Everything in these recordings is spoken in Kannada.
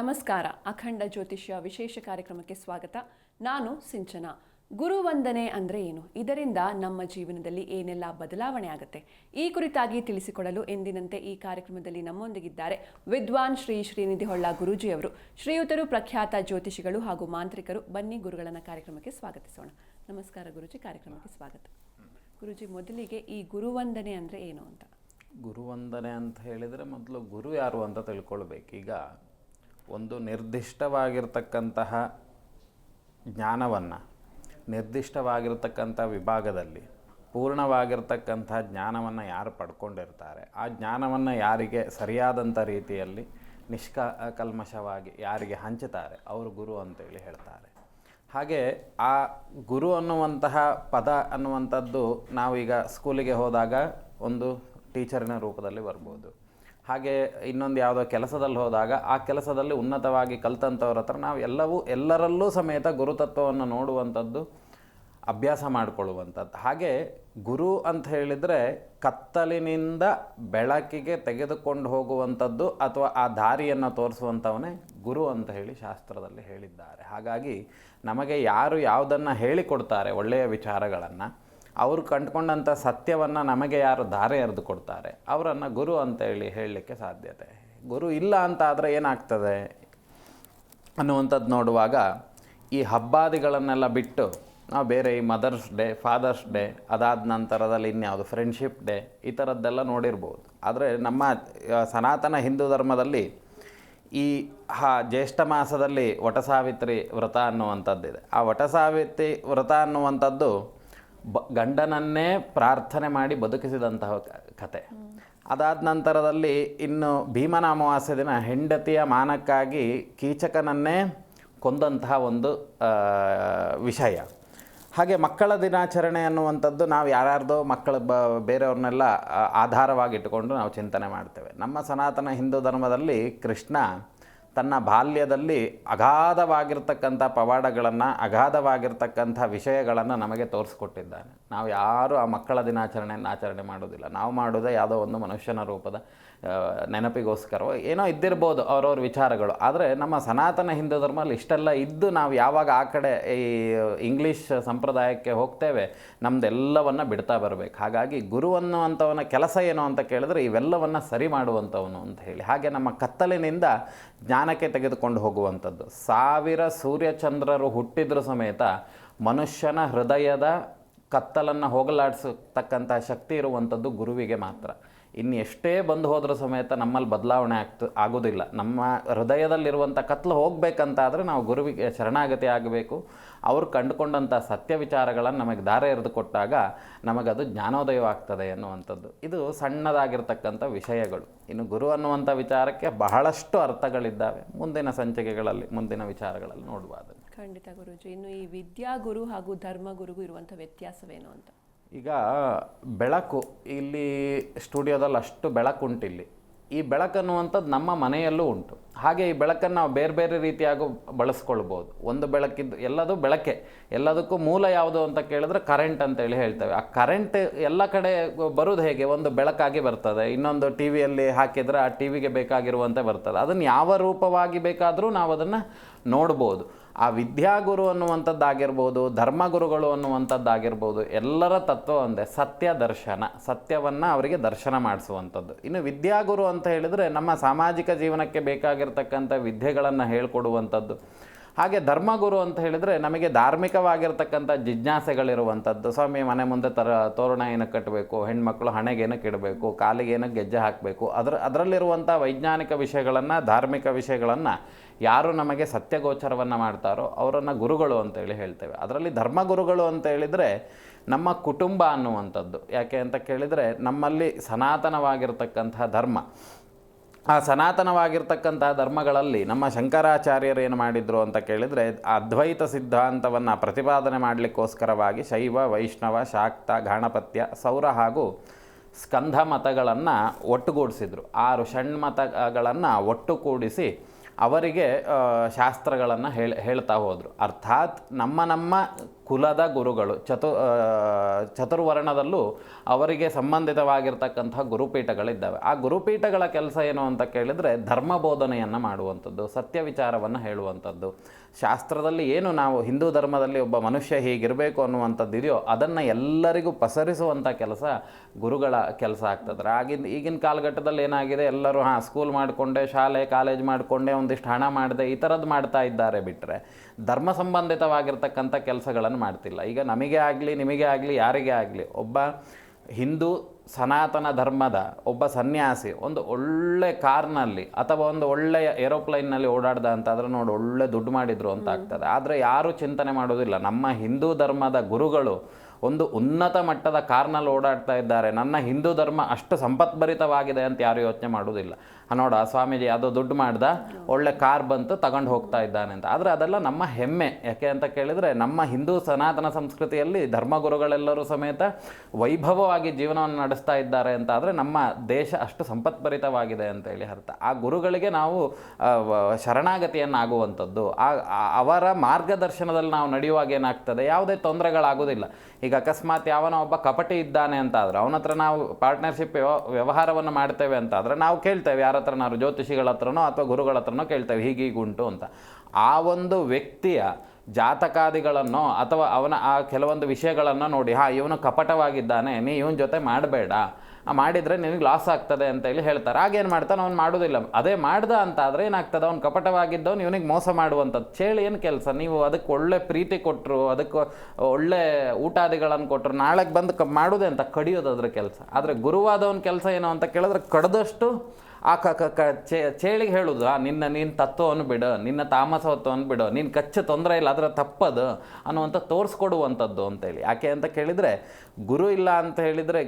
ನಮಸ್ಕಾರ, ಅಖಂಡ ಜ್ಯೋತಿಷ್ಯ ವಿಶೇಷ ಕಾರ್ಯಕ್ರಮಕ್ಕೆ ಸ್ವಾಗತ. ನಾನು ಸಿಂಚನ. ಗುರುವಂದನೆ ಅಂದರೆ ಏನು? ಇದರಿಂದ ನಮ್ಮ ಜೀವನದಲ್ಲಿ ಏನೆಲ್ಲ ಬದಲಾವಣೆ ಆಗುತ್ತೆ? ಈ ಕುರಿತಾಗಿ ತಿಳಿಸಿಕೊಡಲು ಎಂದಿನಂತೆ ಈ ಕಾರ್ಯಕ್ರಮದಲ್ಲಿ ನಮ್ಮೊಂದಿಗಿದ್ದಾರೆ ವಿದ್ವಾನ್ ಶ್ರೀ ಶ್ರೀನಿಧಿ ಹೊಳ್ಳ ಗುರೂಜಿಯವರು. ಶ್ರೀಯುತರು, ಪ್ರಖ್ಯಾತ ಜ್ಯೋತಿಷಿಗಳು ಹಾಗೂ ಮಾಂತ್ರಿಕರು. ಬನ್ನಿ ಗುರುಗಳನ್ನ ಕಾರ್ಯಕ್ರಮಕ್ಕೆ ಸ್ವಾಗತಿಸೋಣ. ನಮಸ್ಕಾರ ಗುರುಜಿ, ಕಾರ್ಯಕ್ರಮಕ್ಕೆ ಸ್ವಾಗತ. ಗುರುಜಿ, ಮೊದಲಿಗೆ ಈ ಗುರುವಂದನೆ ಅಂದರೆ ಏನು ಅಂತ? ಗುರುವಂದನೆ ಅಂತ ಹೇಳಿದರೆ ಮೊದಲು ಗುರು ಯಾರು ಅಂತ ತಿಳ್ಕೊಳ್ಬೇಕು. ಈಗ ಒಂದು ನಿರ್ದಿಷ್ಟವಾಗಿರ್ತಕ್ಕಂತಹ ಜ್ಞಾನವನ್ನು, ನಿರ್ದಿಷ್ಟವಾಗಿರ್ತಕ್ಕಂಥ ವಿಭಾಗದಲ್ಲಿ ಪೂರ್ಣವಾಗಿರ್ತಕ್ಕಂಥ ಜ್ಞಾನವನ್ನು ಯಾರು ಪಡ್ಕೊಂಡಿರ್ತಾರೆ, ಆ ಜ್ಞಾನವನ್ನು ಯಾರಿಗೆ ಸರಿಯಾದಂಥ ರೀತಿಯಲ್ಲಿ ನಿಷ್ಕ ಕಲ್ಮಶವಾಗಿ ಯಾರಿಗೆ ಹಂಚುತ್ತಾರೆ ಅವರು ಗುರು ಅಂತೇಳಿ ಹೇಳ್ತಾರೆ. ಹಾಗೆ ಆ ಗುರು ಅನ್ನುವಂತಹ ಪದ ಅನ್ನುವಂಥದ್ದು ನಾವೀಗ ಸ್ಕೂಲಿಗೆ ಹೋದಾಗ ಒಂದು ಟೀಚರಿನ ರೂಪದಲ್ಲಿ ಬರ್ಬೋದು. ಹಾಗೆ ಇನ್ನೊಂದು ಯಾವುದೋ ಕೆಲಸದಲ್ಲಿ ಹೋದಾಗ ಆ ಕೆಲಸದಲ್ಲಿ ಉನ್ನತವಾಗಿ ಕಲ್ತಂಥವ್ರ ಹತ್ರ ನಾವು ಎಲ್ಲವೂ ಎಲ್ಲರಲ್ಲೂ ಸಮೇತ ಗುರುತತ್ವವನ್ನು ನೋಡುವಂಥದ್ದು ಅಭ್ಯಾಸ ಮಾಡಿಕೊಳ್ಳುವಂಥದ್ದು. ಹಾಗೆ ಗುರು ಅಂತ ಹೇಳಿದರೆ ಕತ್ತಲಿನಿಂದ ಬೆಳಕಿಗೆ ತೆಗೆದುಕೊಂಡು ಹೋಗುವಂಥದ್ದು ಅಥವಾ ಆ ದಾರಿಯನ್ನು ತೋರಿಸುವಂಥವನೇ ಗುರು ಅಂತ ಹೇಳಿ ಶಾಸ್ತ್ರದಲ್ಲಿ ಹೇಳಿದ್ದಾರೆ. ಹಾಗಾಗಿ ನಮಗೆ ಯಾರು ಯಾವುದನ್ನು ಹೇಳಿಕೊಡ್ತಾರೆ ಒಳ್ಳೆಯ ವಿಚಾರಗಳನ್ನು ಅವರು ಕಂಡುಕೊಂಡಂಥ ಸತ್ಯವನ್ನು ನಮಗೆ ಯಾರು ಧಾರೆ ಎರೆದು ಕೊಡ್ತಾರೆ. ಅವರನ್ನು ಗುರು ಅಂತ ಹೇಳಿ ಹೇಳಲಿಕ್ಕೆ ಸಾಧ್ಯತೆ. ಗುರು ಇಲ್ಲ ಅಂತ ಆದರೆ ಏನಾಗ್ತದೆ? ಅನ್ನುವಂಥದ್ದು ನೋಡುವಾಗ ಈ ಹಬ್ಬಾದಿಗಳನ್ನೆಲ್ಲ ಬಿಟ್ಟು ನಾವು ಬೇರೆ ಈ ಮದರ್ಸ್ ಡೇ, ಫಾದರ್ಸ್ ಡೇ, ಅದಾದ ನಂತರದಲ್ಲಿ ಇನ್ಯಾವುದು ಫ್ರೆಂಡ್ಶಿಪ್ ಡೇ, ಈ ಥರದ್ದೆಲ್ಲ ನೋಡಿರ್ಬೋದು. ಆದರೆ ನಮ್ಮ ಸನಾತನ ಹಿಂದೂ ಧರ್ಮದಲ್ಲಿ ಈ ಹಾ, ಜ್ಯೇಷ್ಠ ಮಾಸದಲ್ಲಿ ವಟಸಾವಿತ್ರಿ ವ್ರತ ಅನ್ನುವಂಥದ್ದಿದೆ. ಆ ವಟಸಾವಿತ್ರಿ ವ್ರತ ಅನ್ನುವಂಥದ್ದು ಬ, ಗಂಡನನ್ನೇ ಪ್ರಾರ್ಥನೆ ಮಾಡಿ ಬದುಕಿಸಿದಂತಹ ಕತೆ. ಅದಾದ ನಂತರದಲ್ಲಿ ಇನ್ನು ಭೀಮನ ಅಮಾವಾಸ್ಯ ದಿನ ಹೆಂಡತಿಯ ಮಾನಕ್ಕಾಗಿ ಕೀಚಕನನ್ನೇ ಕೊಂದಂತಹ ಒಂದು ವಿಷಯ. ಹಾಗೆ ಮಕ್ಕಳ ದಿನಾಚರಣೆ ಅನ್ನುವಂಥದ್ದು ನಾವು ಯಾರ್ಯಾರ್ದೋ ಮಕ್ಕಳ ಬ, ಬೇರೆಯವ್ರನ್ನೆಲ್ಲ ಆಧಾರವಾಗಿಟ್ಟುಕೊಂಡು ನಾವು ಚಿಂತನೆ ಮಾಡ್ತೇವೆ. ನಮ್ಮ ಸನಾತನ ಹಿಂದೂ ಧರ್ಮದಲ್ಲಿ ಕೃಷ್ಣ ತನ್ನ ಬಾಲ್ಯದಲ್ಲಿ ಅಗಾಧವಾಗಿರ್ತಕ್ಕಂಥ ಪವಾಡಗಳನ್ನು, ಅಗಾಧವಾಗಿರ್ತಕ್ಕಂಥ ವಿಷಯಗಳನ್ನು ನಮಗೆ ತೋರಿಸ್ಕೊಟ್ಟಿದ್ದಾನೆ. ನಾವು ಯಾರೂ ಆ ಮಕ್ಕಳ ದಿನಾಚರಣೆಯನ್ನು ಆಚರಣೆ ಮಾಡೋದಿಲ್ಲ. ನಾವು ಮಾಡೋದೇ ಯಾವುದೋ ಒಂದು ಮನುಷ್ಯನ ರೂಪದ ನೆನಪಿಗೋಸ್ಕರ. ಏನೋ ಇದ್ದಿರ್ಬೋದು ಅವ್ರವ್ರ ವಿಚಾರಗಳು. ಆದರೆ ನಮ್ಮ ಸನಾತನ ಹಿಂದೂ ಧರ್ಮದಲ್ಲಿ ಇಷ್ಟೆಲ್ಲ ಇದ್ದು ನಾವು ಯಾವಾಗ ಆ ಕಡೆ ಈ ಇಂಗ್ಲೀಷ್ ಸಂಪ್ರದಾಯಕ್ಕೆ ಹೋಗ್ತೇವೆ ನಮ್ಮದೆಲ್ಲವನ್ನು ಬಿಡ್ತಾ ಬರಬೇಕು. ಹಾಗಾಗಿ ಗುರು ಅನ್ನುವಂಥವನ ಕೆಲಸ ಏನು ಅಂತ ಕೇಳಿದ್ರೆ ಇವೆಲ್ಲವನ್ನು ಸರಿ ಮಾಡುವಂಥವನು ಅಂತ ಹೇಳಿ. ಹಾಗೆ ನಮ್ಮ ಕತ್ತಲಿನಿಂದ ಜ್ಞಾನಕ್ಕೆ ತೆಗೆದುಕೊಂಡು ಹೋಗುವಂಥದ್ದು. ಸಾವಿರ ಸೂರ್ಯಚಂದ್ರರು ಹುಟ್ಟಿದ್ರೂ ಸಮೇತ ಮನುಷ್ಯನ ಹೃದಯದ ಕತ್ತಲನ್ನು ಹೋಗಲಾಡಿಸತಕ್ಕಂಥ ಶಕ್ತಿ ಇರುವಂಥದ್ದು ಗುರುವಿಗೆ ಮಾತ್ರ. ಇನ್ನು ಎಷ್ಟೇ ಬಂದು ಹೋದರೂ ಸಮೇತ ನಮ್ಮಲ್ಲಿ ಬದಲಾವಣೆ ಆಗ್ತ, ಆಗೋದಿಲ್ಲ. ನಮ್ಮ ಹೃದಯದಲ್ಲಿರುವಂಥ ಕತ್ಲು ಹೋಗಬೇಕಂತಾದರೆ ನಾವು ಗುರುವಿಗೆ ಶರಣಾಗತಿ ಆಗಬೇಕು. ಅವರು ಕಂಡುಕೊಂಡಂಥ ಸತ್ಯ ವಿಚಾರಗಳನ್ನು ನಮಗೆ ದಾರ ಎರೆದು ಕೊಟ್ಟಾಗ ನಮಗದು ಜ್ಞಾನೋದಯವಾಗ್ತದೆ ಅನ್ನುವಂಥದ್ದು ಇದು ಸಣ್ಣದಾಗಿರ್ತಕ್ಕಂಥ ವಿಷಯಗಳು. ಇನ್ನು ಗುರು ಅನ್ನುವಂಥ ವಿಚಾರಕ್ಕೆ ಬಹಳಷ್ಟು ಅರ್ಥಗಳಿದ್ದಾವೆ. ಮುಂದಿನ ಸಂಚಿಕೆಗಳಲ್ಲಿ, ಮುಂದಿನ ವಿಚಾರಗಳಲ್ಲಿ ನೋಡುವ ಅದನ್ನು ಖಂಡಿತ ಗುರುಜಿ. ಇನ್ನು ಈ ವಿದ್ಯಾ ಗುರು ಹಾಗೂ ಧರ್ಮ ಗುರುಗೂ ಇರುವಂಥ ವ್ಯತ್ಯಾಸವೇನು ಅಂತ? ಈಗ ಬೆಳಕು, ಇಲ್ಲಿ ಸ್ಟುಡಿಯೋದಲ್ಲಿ ಅಷ್ಟು ಬೆಳಕುಂಟು ಇಲ್ಲಿ ಈ ಬೆಳಕನ್ನುವಂಥದ್ದು ನಮ್ಮ ಮನೆಯಲ್ಲೂ ಉಂಟು. ಹಾಗೆ ಈ ಬೆಳಕನ್ನು ನಾವು ಬೇರೆ ಬೇರೆ ರೀತಿಯಾಗೂ ಬಳಸ್ಕೊಳ್ಬೋದು. ಒಂದು ಬೆಳಕಿದ್ದು, ಎಲ್ಲದೂ ಬೆಳಕೆ. ಎಲ್ಲದಕ್ಕೂ ಮೂಲ ಯಾವುದು ಅಂತ ಕೇಳಿದ್ರೆ ಕರೆಂಟ್ ಅಂತೇಳಿ ಹೇಳ್ತೇವೆ. ಆ ಕರೆಂಟ್ ಎಲ್ಲ ಕಡೆ ಬರೋದು ಹೇಗೆ? ಒಂದು ಬೆಳಕಾಗಿ ಬರ್ತದೆ. ಇನ್ನೊಂದು ಟಿ ವಿಯಲ್ಲಿ ಹಾಕಿದರೆ ಆ ಟಿ ವಿಗೆ ಬೇಕಾಗಿರುವಂತೆ ಬರ್ತದೆ. ಅದನ್ನು ಯಾವ ರೂಪವಾಗಿ ಬೇಕಾದರೂ ನಾವು ಅದನ್ನು ನೋಡ್ಬೋದು. ಆ ವಿದ್ಯಾಗುರು ಅನ್ನುವಂಥದ್ದಾಗಿರ್ಬೋದು, ಧರ್ಮಗುರುಗಳು ಅನ್ನುವಂಥದ್ದಾಗಿರ್ಬೋದು, ಎಲ್ಲರ ತತ್ವ ಒಂದೇ, ಸತ್ಯ ದರ್ಶನ, ಸತ್ಯವನ್ನು ಅವರಿಗೆ ದರ್ಶನ ಮಾಡಿಸುವಂಥದ್ದು. ಇನ್ನು ವಿದ್ಯಾಗುರು ಅಂತ ಹೇಳಿದರೆ ನಮ್ಮ ಸಾಮಾಜಿಕ ಜೀವನಕ್ಕೆ ಬೇಕಾಗಿರ್ತಕ್ಕಂಥ ವಿದ್ಯೆಗಳನ್ನು ಹೇಳ್ಕೊಡುವಂಥದ್ದು. ಹಾಗೆ ಧರ್ಮಗುರು ಅಂತ ಹೇಳಿದರೆ ನಮಗೆ ಧಾರ್ಮಿಕವಾಗಿರ್ತಕ್ಕಂಥ ಜಿಜ್ಞಾಸೆಗಳಿರುವಂಥದ್ದು. ಸ್ವಾಮಿ, ಮನೆ ಮುಂದೆ ತರ ತೋರಣ ಏನಕ್ಕೆ ಕಟ್ಟಬೇಕು? ಹೆಣ್ಮಕ್ಳು ಹಣೆಗೆ ಏನಕ್ಕೆ ಇಡಬೇಕು? ಕಾಲಿಗೆ ಏನಕ್ಕೆ ಗೆಜ್ಜೆ ಹಾಕಬೇಕು? ಅದರ, ಅದರಲ್ಲಿರುವಂಥ ವೈಜ್ಞಾನಿಕ ವಿಷಯಗಳನ್ನು, ಧಾರ್ಮಿಕ ವಿಷಯಗಳನ್ನು ಯಾರು ನಮಗೆ ಸತ್ಯಗೋಚರವನ್ನು ಮಾಡ್ತಾರೋ ಅವರನ್ನು ಗುರುಗಳು ಅಂತೇಳಿ ಹೇಳ್ತೇವೆ. ಅದರಲ್ಲಿ ಧರ್ಮಗುರುಗಳು ಅಂತ ಹೇಳಿದರೆ ನಮ್ಮ ಕುಟುಂಬ ಅನ್ನುವಂಥದ್ದು. ಯಾಕೆ ಅಂತ ಕೇಳಿದರೆ ನಮ್ಮಲ್ಲಿ ಸನಾತನವಾಗಿರ್ತಕ್ಕಂಥ ಧರ್ಮ. ಆ ಸನಾತನವಾಗಿರ್ತಕ್ಕಂಥ ಧರ್ಮಗಳಲ್ಲಿ ನಮ್ಮ ಶಂಕರಾಚಾರ್ಯರು ಏನು ಮಾಡಿದರು ಅಂತ ಕೇಳಿದರೆ, ಅದ್ವೈತ ಸಿದ್ಧಾಂತವನ್ನು ಪ್ರತಿಪಾದನೆ ಮಾಡಲಿಕ್ಕೋಸ್ಕರವಾಗಿ ಶೈವ, ವೈಷ್ಣವ, ಶಾಕ್ತ ಗಾಣಪತ್ಯ ಸೌರ ಹಾಗೂ ಸ್ಕಂಧ ಮತಗಳನ್ನು ಒಟ್ಟುಗೂಡಿಸಿದ್ರು. ಆರು ಷಣ್ಮತಗಳನ್ನು ಒಟ್ಟುಗೂಡಿಸಿ ಅವರಿಗೆ ಶಾಸ್ತ್ರಗಳನ್ನು ಹೇಳ್, ಹೇಳ್ತಾ ಹೋದರು. ಅರ್ಥಾತ್ ನಮ್ಮ ನಮ್ಮ ಕುಲದ ಗುರುಗಳು, ಚತು ಚತುರ್ವರ್ಣದಲ್ಲೂ ಅವರಿಗೆ ಸಂಬಂಧಿತವಾಗಿರ್ತಕ್ಕಂತಹ ಗುರುಪೀಠಗಳಿದ್ದಾವೆ. ಆ ಗುರುಪೀಠಗಳ ಕೆಲಸ ಏನು ಅಂತ ಕೇಳಿದರೆ ಧರ್ಮ ಬೋಧನೆಯನ್ನು ಮಾಡುವಂಥದ್ದು ಸತ್ಯ ವಿಚಾರವನ್ನು ಹೇಳುವಂಥದ್ದು. ಶಾಸ್ತ್ರದಲ್ಲಿ ಏನು ನಾವು ಹಿಂದೂ ಧರ್ಮದಲ್ಲಿ ಒಬ್ಬ ಮನುಷ್ಯ ಹೀಗಿರಬೇಕು ಅನ್ನುವಂಥದ್ದು ಇದೆಯೋ, ಅದನ್ನು ಎಲ್ಲರಿಗೂ ಪಸರಿಸುವಂಥ ಕೆಲಸ ಗುರುಗಳ ಕೆಲಸ ಆಗ್ತದ್ರೆ ಆಗಿನ, ಈಗಿನ ಕಾಲಘಟ್ಟದಲ್ಲಿ ಏನಾಗಿದೆ, ಎಲ್ಲರೂ, ಹಾಂ ಸ್ಕೂಲ್ ಮಾಡಿಕೊಂಡೆ, ಶಾಲೆ ಕಾಲೇಜ್ ಮಾಡಿಕೊಂಡೆ, ಒಂದಿಷ್ಟು ಹಣ ಮಾಡಿದೆ, ಈ ಥರದ್ದು ಮಾಡ್ತಾ ಇದ್ದಾರೆ ಬಿಟ್ಟರೆ ಧರ್ಮ ಸಂಬಂಧಿತವಾಗಿರ್ತಕ್ಕಂಥ ಕೆಲಸಗಳನ್ನು ಮಾಡ್ತಿಲ್ಲ. ಈಗ ನಮಗೆ ಆಗಲಿ ನಿಮಗೆ ಆಗಲಿ ಯಾರಿಗೆ ಆಗಲಿ ಒಬ್ಬ ಹಿಂದೂ ಸನಾತನ ಧರ್ಮದ ಒಬ್ಬ ಸನ್ಯಾಸಿ ಒಂದು ಒಳ್ಳೆ ಕಾರ್ನಲ್ಲಿ ಅಥವಾ ಒಂದು ಒಳ್ಳೆಯ ಏರೋಪ್ಲೈನ್ನಲ್ಲಿ ಓಡಾಡ್ದ ಅಂತಾದ್ರೆ ನೋಡಿ ಒಳ್ಳೆ ದುಡ್ಡು ಮಾಡಿದ್ರು ಅಂತ ಆಗ್ತದೆ. ಆದರೆ ಯಾರು ಚಿಂತನೆ ಮಾಡೋದಿಲ್ಲ. ನಮ್ಮ ಹಿಂದೂ ಧರ್ಮದ ಗುರುಗಳು ಒಂದು ಉನ್ನತ ಮಟ್ಟದ ಕಾರ್ನಲ್ಲಿ ಓಡಾಡ್ತಾ ಇದ್ದಾರೆ. ನನ್ನ ಹಿಂದೂ ಧರ್ಮ ಅಷ್ಟು ಸಂಪತ್ಭರಿತವಾಗಿದೆ ಅಂತ ಯಾರು ಯೋಚನೆ ಮಾಡೋದಿಲ್ಲ ನೋಡ ಸ್ವಾಮೀಜಿ ಅದು ದುಡ್ಡು ಮಾಡ್ದ, ಒಳ್ಳೆ ಕಾರ್ ಬಂತು, ತಗೊಂಡು ಹೋಗ್ತಾ ಇದ್ದಾನೆ ಅಂತ. ಆದರೆ ಅದೆಲ್ಲ ನಮ್ಮ ಹೆಮ್ಮೆ. ಯಾಕೆ ಅಂತ ಕೇಳಿದರೆ, ನಮ್ಮ ಹಿಂದೂ ಸನಾತನ ಸಂಸ್ಕೃತಿಯಲ್ಲಿ ಧರ್ಮಗುರುಗಳೆಲ್ಲರೂ ಸಮೇತ ವೈಭವವಾಗಿ ಜೀವನವನ್ನು ನಡೆಸ್ತಾ ಇದ್ದಾರೆ ಅಂತ ಆದರೆ ನಮ್ಮ ದೇಶ ಅಷ್ಟು ಸಂಪತ್ಭರಿತವಾಗಿದೆ ಅಂತೇಳಿ ಅರ್ಥ. ಆ ಗುರುಗಳಿಗೆ ನಾವು ಶರಣಾಗತಿಯನ್ನಾಗುವಂಥದ್ದು ಆ ಅವರ ಮಾರ್ಗದರ್ಶನದಲ್ಲಿ ನಾವು ನಡೆಯುವಾಗ ಏನಾಗ್ತದೆ? ಯಾವುದೇ ತೊಂದರೆಗಳಾಗೋದಿಲ್ಲ ಅಕಸ್ಮಾತ್ ಯಾವನೋ ಒಬ್ಬ ಕಪಟಿ ಇದ್ದಾನೆ ಅಂತ ಆದರೆ ಅವನ ಹತ್ರ ನಾವು ಪಾರ್ಟ್ನರ್ಶಿಪ್ ವ್ಯವಹಾರವನ್ನು ಮಾಡ್ತೇವೆ ಅಂತ ಆದರೆ ನಾವು ಕೇಳ್ತೇವೆ, ಯಾರ ಹತ್ರ ನಾವು ಜ್ಯೋತಿಷಿಗಳ ಹತ್ರನೋ ಅಥವಾ ಗುರುಗಳ ಹತ್ರನೋ ಕೇಳ್ತೇವೆ ಹೀಗೀಗುಂಟು ಅಂತ. ಆ ಒಂದು ವ್ಯಕ್ತಿಯ ಜಾತಕಾದಿಗಳನ್ನು ಅಥವಾ ಅವನ ಆ ಕೆಲವೊಂದು ವಿಷಯಗಳನ್ನು ನೋಡಿ, ಹಾ, ಇವನು ಕಪಟವಾಗಿದ್ದಾನೆ, ನೀ ಇವನ ಜೊತೆ ಮಾಡಬೇಡ ಮಾಡಿದರೆ ನಿನಗೆ ಲಾಸ್ ಆಗ್ತದೆ ಅಂತ ಹೇಳಿ ಹೇಳ್ತಾರೆ. ಆಗೇನು ಮಾಡ್ತಾನೆ ಅವ್ನು ಮಾಡೋದಿಲ್ಲ. ಅದೇ ಮಾಡ್ದ ಅಂತ ಆದರೆ ಏನಾಗ್ತದೆ? ಅವ್ನು ಕಪಟವಾಗಿದ್ದವನು ಇವನಿಗೆ ಮೋಸ ಮಾಡುವಂಥದ್ದು ಚೇಳಿ ಏನು ಕೆಲಸ? ನೀವು ಅದಕ್ಕೆ ಒಳ್ಳೆ ಪ್ರೀತಿ ಕೊಟ್ಟರು ಅದಕ್ಕೆ ಒಳ್ಳೆ ಊಟಾದಿಗಳನ್ನು ಕೊಟ್ಟರು ನಾಳೆಗೆ ಬಂದು ಕ, ಮಾಡೋದೇ ಅಂತ ಕಡಿಯೋದು ಅದ್ರ ಕೆಲಸ. ಆದರೆ ಗುರುವಾದವನ ಕೆಲಸ ಏನು ಅಂತ ಕೇಳಿದ್ರೆ ಕಡ್ದಷ್ಟು ಆ ಕ ಕ ಚೇಳಿಗೆ ಹೇಳುದು ನಿನ್ನ, ನೀನು ತತ್ವವನ್ನು ಬಿಡು, ನಿನ್ನ ತಾಮಸತ್ವವನ್ನು ಬಿಡು, ನೀನು ಕಚ್ಚ ತೊಂದರೆ ಇಲ್ಲ ಅದರ ತಪ್ಪದು ಅನ್ನುವಂಥ ತೋರಿಸ್ಕೊಡುವಂಥದ್ದು ಅಂತೇಳಿ ಯಾಕೆ ಅಂತ ಕೇಳಿದರೆ, ಗುರು ಇಲ್ಲ ಅಂತ ಹೇಳಿದರೆ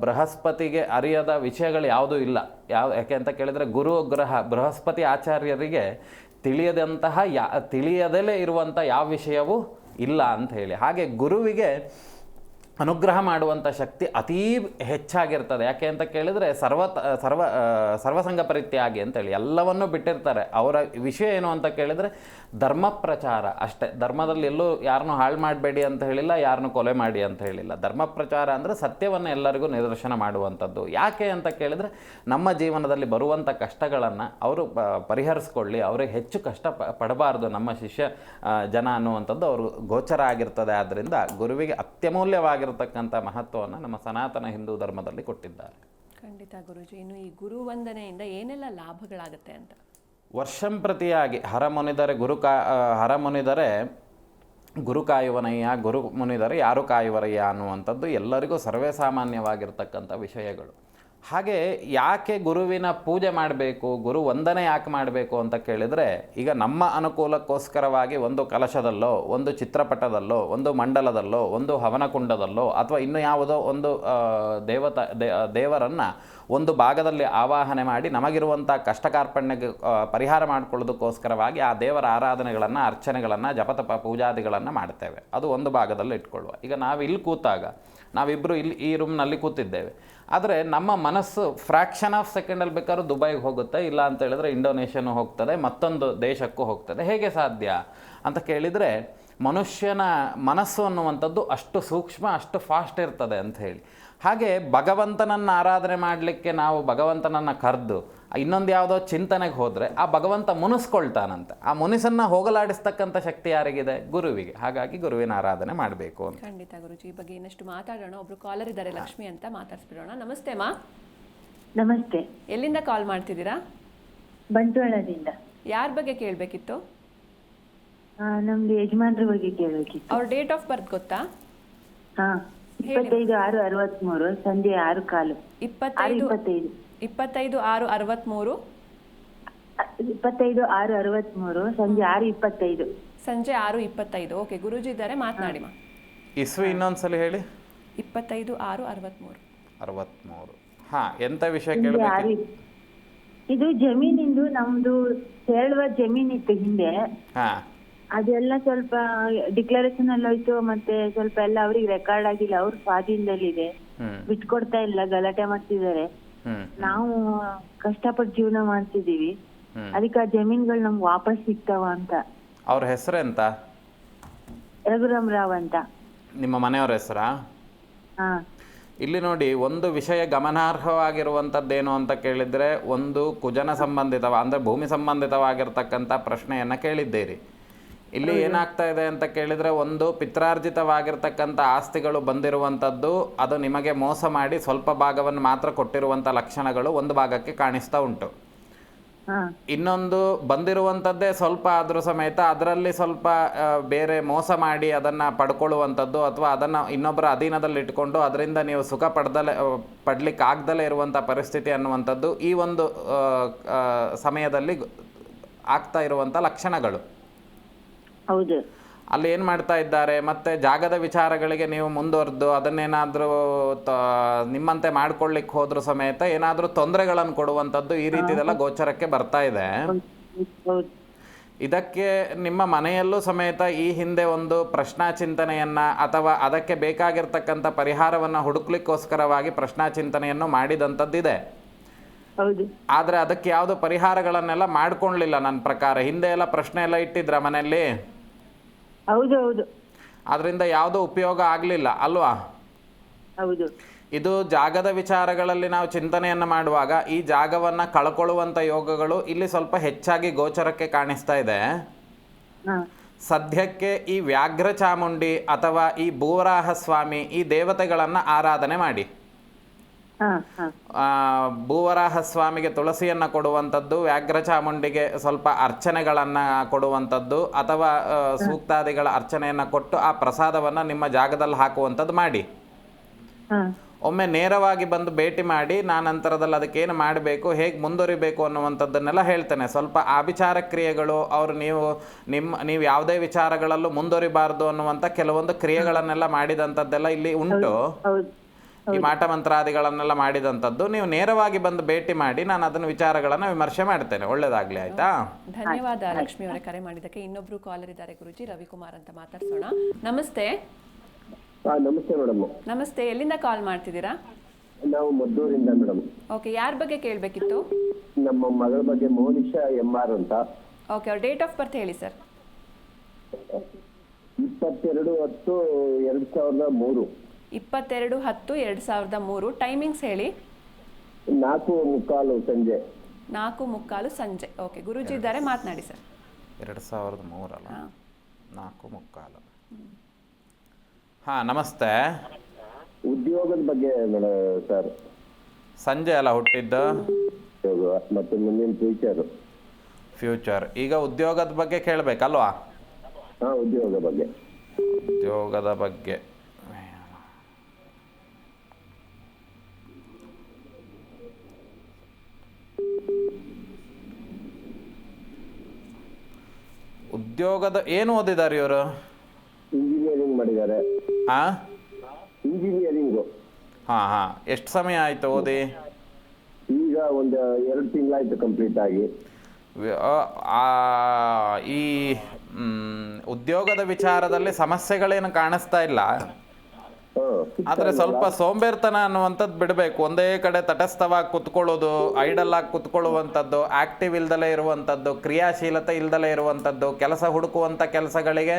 ಬೃಹಸ್ಪತಿಗೆ ಅರಿಯದ ವಿಷಯಗಳು ಯಾವುದೂ ಇಲ್ಲ. ಯಾವ, ಯಾಕೆ ಅಂತ ಕೇಳಿದರೆ, ಗುರು, ಗ್ರಹ, ಬೃಹಸ್ಪತಿ ಆಚಾರ್ಯರಿಗೆ ತಿಳಿಯದಂತಹ ಯಾ, ತಿಳಿಯದಲೇ ಇರುವಂಥ ಯಾವ ವಿಷಯವೂ ಇಲ್ಲ ಅಂತ ಹೇಳಿ. ಹಾಗೆ ಗುರುವಿಗೆ ಅನುಗ್ರಹ ಮಾಡುವಂಥ ಶಕ್ತಿ ಅತೀ ಹೆಚ್ಚಾಗಿರ್ತದೆ. ಯಾಕೆ ಅಂತ ಕೇಳಿದರೆ ಸರ್ವ ಸರ್ವ ಸರ್ವಸಂಗ ಪರಿತ್ಯಾಗಿ ಅಂತೇಳಿ ಎಲ್ಲವನ್ನೂ ಬಿಟ್ಟಿರ್ತಾರೆ. ಅವರ ವಿಷಯ ಏನು ಅಂತ ಕೇಳಿದರೆ ಧರ್ಮ ಪ್ರಚಾರ ಅಷ್ಟೇ. ಧರ್ಮದಲ್ಲಿ ಎಲ್ಲೂ ಯಾರನ್ನೂ ಹಾಳು ಮಾಡಬೇಡಿ ಅಂತ ಹೇಳಿಲ್ಲ, ಯಾರನ್ನೂ ಕೊಲೆ ಮಾಡಿ ಅಂತ ಹೇಳಿಲ್ಲ. ಧರ್ಮ ಪ್ರಚಾರ ಅಂದರೆ ಸತ್ಯವನ್ನು ಎಲ್ಲರಿಗೂ ನಿದರ್ಶನ ಮಾಡುವಂಥದ್ದು. ಯಾಕೆ ಅಂತ ಕೇಳಿದರೆ, ನಮ್ಮ ಜೀವನದಲ್ಲಿ ಬರುವಂಥ ಕಷ್ಟಗಳನ್ನು ಅವರು ಪರಿಹರಿಸ್ಕೊಳ್ಳಿ. ಅವರಿಗೆ ಹೆಚ್ಚು ಕಷ್ಟ ಪಡಬಾರ್ದು ನಮ್ಮ ಶಿಷ್ಯ ಜನ ಅನ್ನುವಂಥದ್ದು ಅವರು ಗೋಚರ ಆಗಿರ್ತದೆ. ಆದ್ದರಿಂದ ಗುರುವಿಗೆ ಅತ್ಯಮೂಲ್ಯವಾಗಿರ್ತಕ್ಕಂಥ ಮಹತ್ವವನ್ನು ನಮ್ಮ ಸನಾತನ ಹಿಂದೂ ಧರ್ಮದಲ್ಲಿ ಕೊಟ್ಟಿದ್ದಾರೆ. ಖಂಡಿತ ಗುರುಜಿ. ಇನ್ನು ಈ ಗುರು ವಂದನೆಯಿಂದ ಏನೆಲ್ಲ ಲಾಭಗಳಾಗುತ್ತೆ ಅಂತ? ವರ್ಷಂ ಪ್ರತಿಯಾಗಿ ಹರ ಮುನಿದರೆ ಗುರು ಕಾ ಹರ ಮುನಿದರೆ ಗುರು ಕಾಯುವನಯ್ಯ, ಗುರು ಮುನಿದರೆ ಯಾರು ಕಾಯುವರಯ್ಯ ಅನ್ನುವಂಥದ್ದು ಎಲ್ಲರಿಗೂ ಸರ್ವೇಸಾಮಾನ್ಯವಾಗಿರ್ತಕ್ಕಂಥ ವಿಷಯಗಳು. ಹಾಗೆ ಯಾಕೆ ಗುರುವಿನ ಪೂಜೆ ಮಾಡಬೇಕು, ಗುರು ವಂದನೆ ಯಾಕೆ ಮಾಡಬೇಕು ಅಂತ ಕೇಳಿದರೆ, ಈಗ ನಮ್ಮ ಅನುಕೂಲಕ್ಕೋಸ್ಕರವಾಗಿ ಒಂದು ಕಲಶದಲ್ಲೋ, ಒಂದು ಚಿತ್ರಪಟದಲ್ಲೋ, ಒಂದು ಮಂಡಲದಲ್ಲೋ, ಒಂದು ಹವನಕುಂಡದಲ್ಲೋ, ಅಥವಾ ಇನ್ನು ಯಾವುದೋ ಒಂದು ದೇವತ ದೇವರನ್ನು ಒಂದು ಭಾಗದಲ್ಲಿ ಆವಾಹನೆ ಮಾಡಿ ನಮಗಿರುವಂಥ ಕಷ್ಟ ಕಾರ್ಪಣ್ಯಕ್ಕೆ ಪರಿಹಾರ ಮಾಡಿಕೊಳ್ಳೋದಕ್ಕೋಸ್ಕರವಾಗಿ ಆ ದೇವರ ಆರಾಧನೆಗಳನ್ನು, ಅರ್ಚನೆಗಳನ್ನು, ಜಪತಪ ಪೂಜಾದಿಗಳನ್ನು ಮಾಡ್ತೇವೆ. ಅದು ಒಂದು ಭಾಗದಲ್ಲಿ ಇಟ್ಕೊಳ್ಳುವ. ಈಗ ನಾವು ಇಲ್ಲಿ ಕೂತಾಗ ನಾವಿಬ್ಬರು ಇಲ್ಲಿ ಈ ರೂಮ್ನಲ್ಲಿ ಕೂತಿದ್ದೇವೆ. ಆದರೆ ನಮ್ಮ ಮನಸ್ಸು ಫ್ರ್ಯಾಕ್ಷನ್ ಆಫ್ ಸೆಕೆಂಡಲ್ಲಿ ಬೇಕಾದ್ರೂ ದುಬೈಗೆ ಹೋಗುತ್ತೆ, ಇಲ್ಲ ಅಂತ ಹೇಳಿದ್ರೆ ಇಂಡೋನೇಷ್ಯಾನು ಹೋಗ್ತದೆ, ಮತ್ತೊಂದು ದೇಶಕ್ಕೂ ಹೋಗ್ತದೆ. ಹೇಗೆ ಸಾಧ್ಯ ಅಂತ ಕೇಳಿದರೆ ಮನುಷ್ಯನ ಮನಸ್ಸು ಅನ್ನುವಂಥದ್ದು ಅಷ್ಟು ಸೂಕ್ಷ್ಮ, ಅಷ್ಟು ಫಾಸ್ಟ್ ಇರ್ತದೆ ಅಂತ ಹೇಳಿ. ಹಾಗೆ ಭಗವಂತನನ್ನು ಆರಾಧನೆ ಮಾಡಲಿಕ್ಕೆ ನಾವು ಭಗವಂತನನ್ನು ಕರೆದು ಇನ್ನೊಂದು ಯಾವುದೋ ಚಿಂತನೆಗೆ ಹೋದರೆ ಆ ಭಗವಂತ ಮುನಿಸ್ಕೊಳ್ತಾನಂತೆ. ಆ ಮುನಿಸನ್ನು ಹೋಗಲಾಡಿಸ್ತಕ್ಕಂಥ ಶಕ್ತಿ ಯಾರಿಗಿದೆ? ಗುರುವಿಗೆ. ಹಾಗಾಗಿ ಗುರುವಿನ ಆರಾಧನೆ ಮಾಡಬೇಕು ಅಂತ. ಖಂಡಿತ ಗುರುಜಿ ಈ ಬಗ್ಗೆ ಇನ್ನಷ್ಟು ಮಾತಾಡೋಣ. ಒಬ್ರು ಕಾಲರ್ ಇದ್ದಾರೆ ಲಕ್ಷ್ಮಿ ಅಂತ ಮಾತಾಡ್ಸ್ಬಿಡೋಣ. ನಮಸ್ತೆ ಮಾ. ನಮಸ್ತೆ. ಎಲ್ಲಿಂದ ಕಾಲ್ ಮಾಡ್ತಿದ್ದೀರಾ? ಬಂಟ್ವಾಳದಿಂದ. ಯಾರ ಬಗ್ಗೆ ಕೇಳಬೇಕಿತ್ತು? ಆ, ನಮ್ದು ಯಜಮಾನ್ರ ಬಗ್ಗೆ ಕೇಳಬೇಕಿತ್ತು. ಅವ್ರ ಡೇಟ್ ಆಫ್ ಬರ್ತ್ ಗೊತ್ತಾ? ಹಾ ಇಪ್ಪತ್ತೈದು ಆರು ಅರವತ್ಮೂರು ಸಂಜೆ ಆರು ಕಾಲು. ಇಪ್ಪತ್ತೈದು. ಇಪ್ಪತ್ತೈದು ಆರು ಅರವತ್ತ್ಮೂರು ಅ, ಇಪ್ಪತ್ತೈದು ಆರು ಅರವತ್ಮೂರು ಸಂಜೆ ಆರು ಇಪ್ಪತ್ತೈದು. ಸಂಜೆ ಆರು ಇಪ್ಪತ್ತೈದು. ಓಕೆ ಗುರುಜಿ ಇದ್ದಾರೆ ಮಾತನಾಡಿ ಮಾ. ಇಸ್ವಿ ಇನ್ನೊಂದ್ಸಲ ಹೇಳಿ. ಇಪ್ಪತ್ತೈದು ಆರು ಅರವತ್ತ್ಮೂರು ಅರವತ್ತ್ಮೂರು ಹಾ ಎಂತ ವಿಷಯ ಕೇಳಬೇಕು? ಇದು ಜಮೀನಿಂದು ನಮ್ದು ಹೇಳುವ ಜಮೀನಿತ್ತು ಹಿಂದೆ. ಹಾಂ. ಅದೆಲ್ಲ ಸ್ವಲ್ಪ ಡಿಕ್ಲರೇಷನ್ ಅಲ್ಲಿ ಹೋಯ್ತು ಮತ್ತೆ ಸ್ವಲ್ಪ ಎಲ್ಲ ಅವ್ರಿಗೆ ರೆಕಾರ್ಡ್ ಆಗಿಲ್ಲ. ಅವ್ರ ಸ್ವಾಧೀನದಲ್ಲಿದೆ. ಇದೆ ಬಿಟ್ಕೊಡ್ತಾ ಇಲ್ಲ ಗಲಾಟೆ ಮಾಡ್ತಿದ್ದಾರೆ. ನಾವು ಕಷ್ಟಪಟ್ಟು ಜೀವನ ಮಾಡ್ತಿದೀವಿ. ಅದಕ್ಕೆ ಆ ಜಮೀನ್ಗಳು ನಮ್ಗೆ ವಾಪಸ್ ಸಿಗ್ತಾವ ಅಂತ. ಅವ್ರ ಹೆಸರೆಂತ ರಘುರಾಮ್ ರಾವ್ ಅಂತ. ನಿಮ್ಮ ಮನೆಯವರ ಹೆಸರಾ? ಹಾ. ಇಲ್ಲಿ ನೋಡಿ ಒಂದು ವಿಷಯ ಗಮನಾರ್ಹವಾಗಿರುವಂಥದ್ದೇನು ಅಂತ ಕೇಳಿದರೆ ಒಂದು ಕುಜನ ಸಂಬಂಧಿತವ ಅಂದರೆ ಭೂಮಿ ಸಂಬಂಧಿತವಾಗಿರ್ತಕ್ಕಂಥ ಪ್ರಶ್ನೆಯನ್ನು ಕೇಳಿದ್ದೀರಿ. ಇಲ್ಲಿ ಏನಾಗ್ತಾ ಇದೆ ಅಂತ ಕೇಳಿದ್ರೆ ಒಂದು ಪಿತ್ರಾರ್ಜಿತವಾಗಿರ್ತಕ್ಕಂಥ ಆಸ್ತಿಗಳು ಬಂದಿರುವಂಥದ್ದು ಅದು ನಿಮಗೆ ಮೋಸ ಮಾಡಿ ಸ್ವಲ್ಪ ಭಾಗವನ್ನು ಮಾತ್ರ ಕೊಟ್ಟಿರುವಂಥ ಲಕ್ಷಣಗಳು ಒಂದು ಭಾಗಕ್ಕೆ ಕಾಣಿಸ್ತಾ ಉಂಟು. ಇನ್ನೊಂದು ಬಂದಿರುವಂಥದ್ದೇ ಸ್ವಲ್ಪ ಆದರೂ ಸಮೇತ ಅದರಲ್ಲಿ ಸ್ವಲ್ಪ ಬೇರೆ ಮೋಸ ಮಾಡಿ ಅದನ್ನು ಪಡ್ಕೊಳ್ಳುವಂಥದ್ದು ಅಥವಾ ಅದನ್ನು ಇನ್ನೊಬ್ಬರ ಅಧೀನದಲ್ಲಿ ಇಟ್ಕೊಂಡು ಅದರಿಂದ ನೀವು ಸುಖ ಪಡ್ದಲೇ ಪಡ್ಲಿಕ್ಕೆ ಆಗ್ದಲೇ ಇರುವಂಥ ಪರಿಸ್ಥಿತಿ ಅನ್ನುವಂಥದ್ದು ಈ ಒಂದು ಸಮಯದಲ್ಲಿ ಆಗ್ತಾ ಇರುವಂಥ ಲಕ್ಷಣಗಳು. ಹೌದು. ಅಲ್ಲಿ ಏನ್ ಮಾಡ್ತಾ ಇದ್ದಾರೆ? ಮತ್ತೆ ಜಾಗದ ವಿಚಾರಗಳಿಗೆ ನೀವು ಮುಂದುವರೆದು ಅದನ್ನೇನಾದರೂ ನಿಮ್ಮಂತೆ ಮಾಡ್ಕೊಳ್ಳಿಕ್ಕೆ ಹೋದ್ರೂ ಸಮೇತ ಏನಾದರೂ ತೊಂದರೆಗಳನ್ನು ಕೊಡುವಂತದ್ದು ಈ ರೀತಿದೆಲ್ಲ ಗೋಚರಕ್ಕೆ ಬರ್ತಾ ಇದೆ. ಇದಕ್ಕೆ ನಿಮ್ಮ ಮನೆಯಲ್ಲೂ ಸಮೇತ ಈ ಹಿಂದೆ ಒಂದು ಪ್ರಶ್ನಾ ಚಿಂತನೆಯನ್ನ ಅಥವಾ ಅದಕ್ಕೆ ಬೇಕಾಗಿರ್ತಕ್ಕಂಥ ಪರಿಹಾರವನ್ನ ಹುಡುಕ್ಲಿಕ್ಕೋಸ್ಕರವಾಗಿ ಪ್ರಶ್ನಾ ಚಿಂತನೆಯನ್ನು ಮಾಡಿದಂಥದ್ದಿದೆ. ಆದರೆ ಅದಕ್ಕೆ ಯಾವುದು ಪರಿಹಾರಗಳನ್ನೆಲ್ಲ ಮಾಡ್ಕೊಳ್ಲಿಲ್ಲ ನನ್ನ ಪ್ರಕಾರ. ಹಿಂದೆ ಎಲ್ಲ ಪ್ರಶ್ನೆ ಎಲ್ಲ ಇಟ್ಟಿದ್ರ ಮನೆಯಲ್ಲಿ? ಹೌದು ಹೌದು ಅದರಿಂದ ಯಾವುದೋ ಉಪಯೋಗ ಆಗಲಿಲ್ಲ ಅಲ್ವಾ? ಹೌದು. ಇದು ಜಾಗದ ವಿಚಾರಗಳಲ್ಲಿ ನಾವು ಚಿಂತನೆಯನ್ನು ಮಾಡುವಾಗ ಈ ಜಾಗವನ್ನ ಕಳ್ಕೊಳ್ಳುವಂತ ಯೋಗಗಳು ಇಲ್ಲಿ ಸ್ವಲ್ಪ ಹೆಚ್ಚಾಗಿ ಗೋಚರಕ್ಕೆ ಕಾಣಿಸ್ತಾ ಇದೆ. ಸದ್ಯಕ್ಕೆ ಈ ವ್ಯಾಘ್ರ ಚಾಮುಂಡಿ ಅಥವಾ ಈ ಭೂವರಾಹ ಸ್ವಾಮಿ ಈ ದೇವತೆಗಳನ್ನ ಆರಾಧನೆ ಮಾಡಿ. ಭೂವರಾಹ ಸ್ವಾಮಿಗೆ ತುಳಸಿಯನ್ನ ಕೊಡುವಂಥದ್ದು ವ್ಯಾಘ್ರ ಚಾಮುಂಡಿಗೆ ಸ್ವಲ್ಪ ಅರ್ಚನೆಗಳನ್ನ ಕೊಡುವಂಥದ್ದು ಅಥವಾ ಸೂಕ್ತಾದಿಗಳ ಅರ್ಚನೆಯನ್ನ ಕೊಟ್ಟು ಆ ಪ್ರಸಾದವನ್ನ ನಿಮ್ಮ ಜಾಗದಲ್ಲಿ ಹಾಕುವಂಥದ್ದು ಮಾಡಿ. ಒಮ್ಮೆ ನೇರವಾಗಿ ಬಂದು ಭೇಟಿ ಮಾಡಿ ನಾನು ನಂತರದಲ್ಲಿ ಅದಕ್ಕೇನು ಮಾಡಬೇಕು ಹೇಗೆ ಮುಂದುವರಿಬೇಕು ಅನ್ನುವಂಥದ್ದನ್ನೆಲ್ಲ ಹೇಳ್ತೇನೆ. ಸ್ವಲ್ಪ ಆಭಿಚಾರ ಕ್ರಿಯೆಗಳು ಅವರು ನೀವು ನಿಮ್ಮ ನೀವು ಯಾವುದೇ ವಿಚಾರಗಳಲ್ಲೂ ಮುಂದುವರಿಬಾರ್ದು ಅನ್ನುವಂಥ ಕೆಲವೊಂದು ಕ್ರಿಯೆಗಳನ್ನೆಲ್ಲ ಮಾಡಿದಂಥದ್ದೆಲ್ಲ ಇಲ್ಲಿ ಉಂಟು. ಈ ಮಾಟ ಮಂತ್ರಾದಿಗಳನ್ನೆಲ್ಲ ಮಾಡಿದಂಥದ್ದು ನೀವು ನೇರವಾಗಿ ಬಂದು ಭೇಟಿ ಮಾಡಿ ನಾನು ಅದನ್ನ ವಿಚಾರಗಳನ್ನು ವಿಮರ್ಶೆ ಮಾಡ್ತೇನೆ. ಒಳ್ಳೇದಾಗ್ಲಿ ಆಯ್ತಾ? ಧನ್ಯವಾದ ಲಕ್ಷ್ಮಿ ಅವರೇ ಕರೆ ಮಾಡಿದ್ದಕ್ಕೆ. ಇನ್ನೊಬ್ರು ಕಾಲರ್ ಇದ್ದಾರೆ ಗುರುಜಿ ರವಿಕುಮಾರ್ ಅಂತ ಮಾತಾಡ್ಸೋಣ. ನಮಸ್ತೆ. ನಮಸ್ತೆ ಮೇಡಮ್. ನಮಸ್ತೆ. ಎಲ್ಲಿಂದ ಕಾಲ್ ಮಾಡ್ತಿದ್ದೀರಾ? ನಾವು ಮದ್ದೂರಿಂದ ಮೇಡಮ್. ಓಕೆ ಯಾರ ಬಗ್ಗೆ ಕೇಳಬೇಕಿತ್ತು? ನಮ್ಮ ಮಗಳ ಬಗ್ಗೆ ಮೋನಿಶಾ ಎಂ ಆರ್ ಅಂತ. ಓಕೆ ಅವ್ರ ಡೇಟ್ ಆಫ್ ಬರ್ತ್ ಹೇಳಿ ಸರ್. ಇಪ್ಪತ್ತೆರಡು ಹತ್ತು ಎರಡ್ ಸಾವಿರದ ಮೂರು. ಇಪ್ಪತ್ತೆರಡು ಹತ್ತು ಎರಡು ಸಾವಿರದ ಮೂರು. ಟೈಮಿಂಗ್ಸ್ ಹೇಳಿ. ನಾಲ್ಕು ಮುಕ್ಕಾಲು ಸಂಜೆ. ನಾಲ್ಕು ಮುಕ್ಕಾಲು ಸಂಜೆ. ಓಕೆ ಗುರುಜಿ ಇದ್ದಾರೆ ಮಾತನಾಡಿ ಸರ್. ಎರಡು ಸಾವಿರದ ಮೂರಲ್ಲ? ಹಾಂ. ನಾಲ್ಕು ಮುಕ್ಕಾಲು. ಹಾಂ ನಮಸ್ತೆ. ಉದ್ಯೋಗದ ಬಗ್ಗೆ ಮೇಡಮ್ ಸರ್. ಸಂಜೆ ಅಲ್ಲ ಹುಟ್ಟಿದ್ದು? ಉದ್ಯೋಗ ಮತ್ತೆ ಮುಂದಿನ ಫ್ಯೂಚರ್ ಫ್ಯೂಚರ್ ಈಗ ಉದ್ಯೋಗದ ಬಗ್ಗೆ ಕೇಳಬೇಕಲ್ವಾ? ಹಾ ಉದ್ಯೋಗ ಬಗ್ಗೆ. ಉದ್ಯೋಗದ ಬಗ್ಗೆ. ಉದ್ಯೋಗದ ಏನು ಓದಿದ್ದಾರೆ ಇವರು? ಇಂಜಿನಿಯರಿಂಗ್ ಮಾಡಿದ್ದಾರೆ. ಆ? ಇಂಜಿನಿಯರಿಂಗ್ ಹಾ ಹಾ. ಎಷ್ಟು ಸಮಯ ಆಯ್ತು ಓದಿ? ಈಗ ಒಂದು ಎರಡು ತಿಂಗಳಾಯ್ತು ಕಂಪ್ಲೀಟ್ ಆಗಿ. ವಿ- ಆ- ಆ- ಈ ಮ್, ಉದ್ಯೋಗದ ವಿಚಾರದಲ್ಲಿ ಸಮಸ್ಯೆಗಳೇನು ಕಾಣಿಸ್ತಾ ಇಲ್ಲ? ಆದರೆ ಸ್ವಲ್ಪ ಸೋಂಬೇರ್ತನ ಅನ್ನುವಂಥದ್ದು ಬಿಡಬೇಕು. ಒಂದೇ ಕಡೆ ತಟಸ್ಥವಾಗಿ ಕುತ್ಕೊಳ್ಳೋದು ಐಡಲ್ ಆಗಿ ಕುತ್ಕೊಳ್ಳುವಂಥದ್ದು ಆಕ್ಟಿವ್ ಇಲ್ದಲೇ ಇರುವಂಥದ್ದು ಕ್ರಿಯಾಶೀಲತೆ ಇಲ್ದಲೇ ಇರುವಂಥದ್ದು ಕೆಲಸ ಹುಡುಕುವಂಥ ಕೆಲಸಗಳಿಗೆ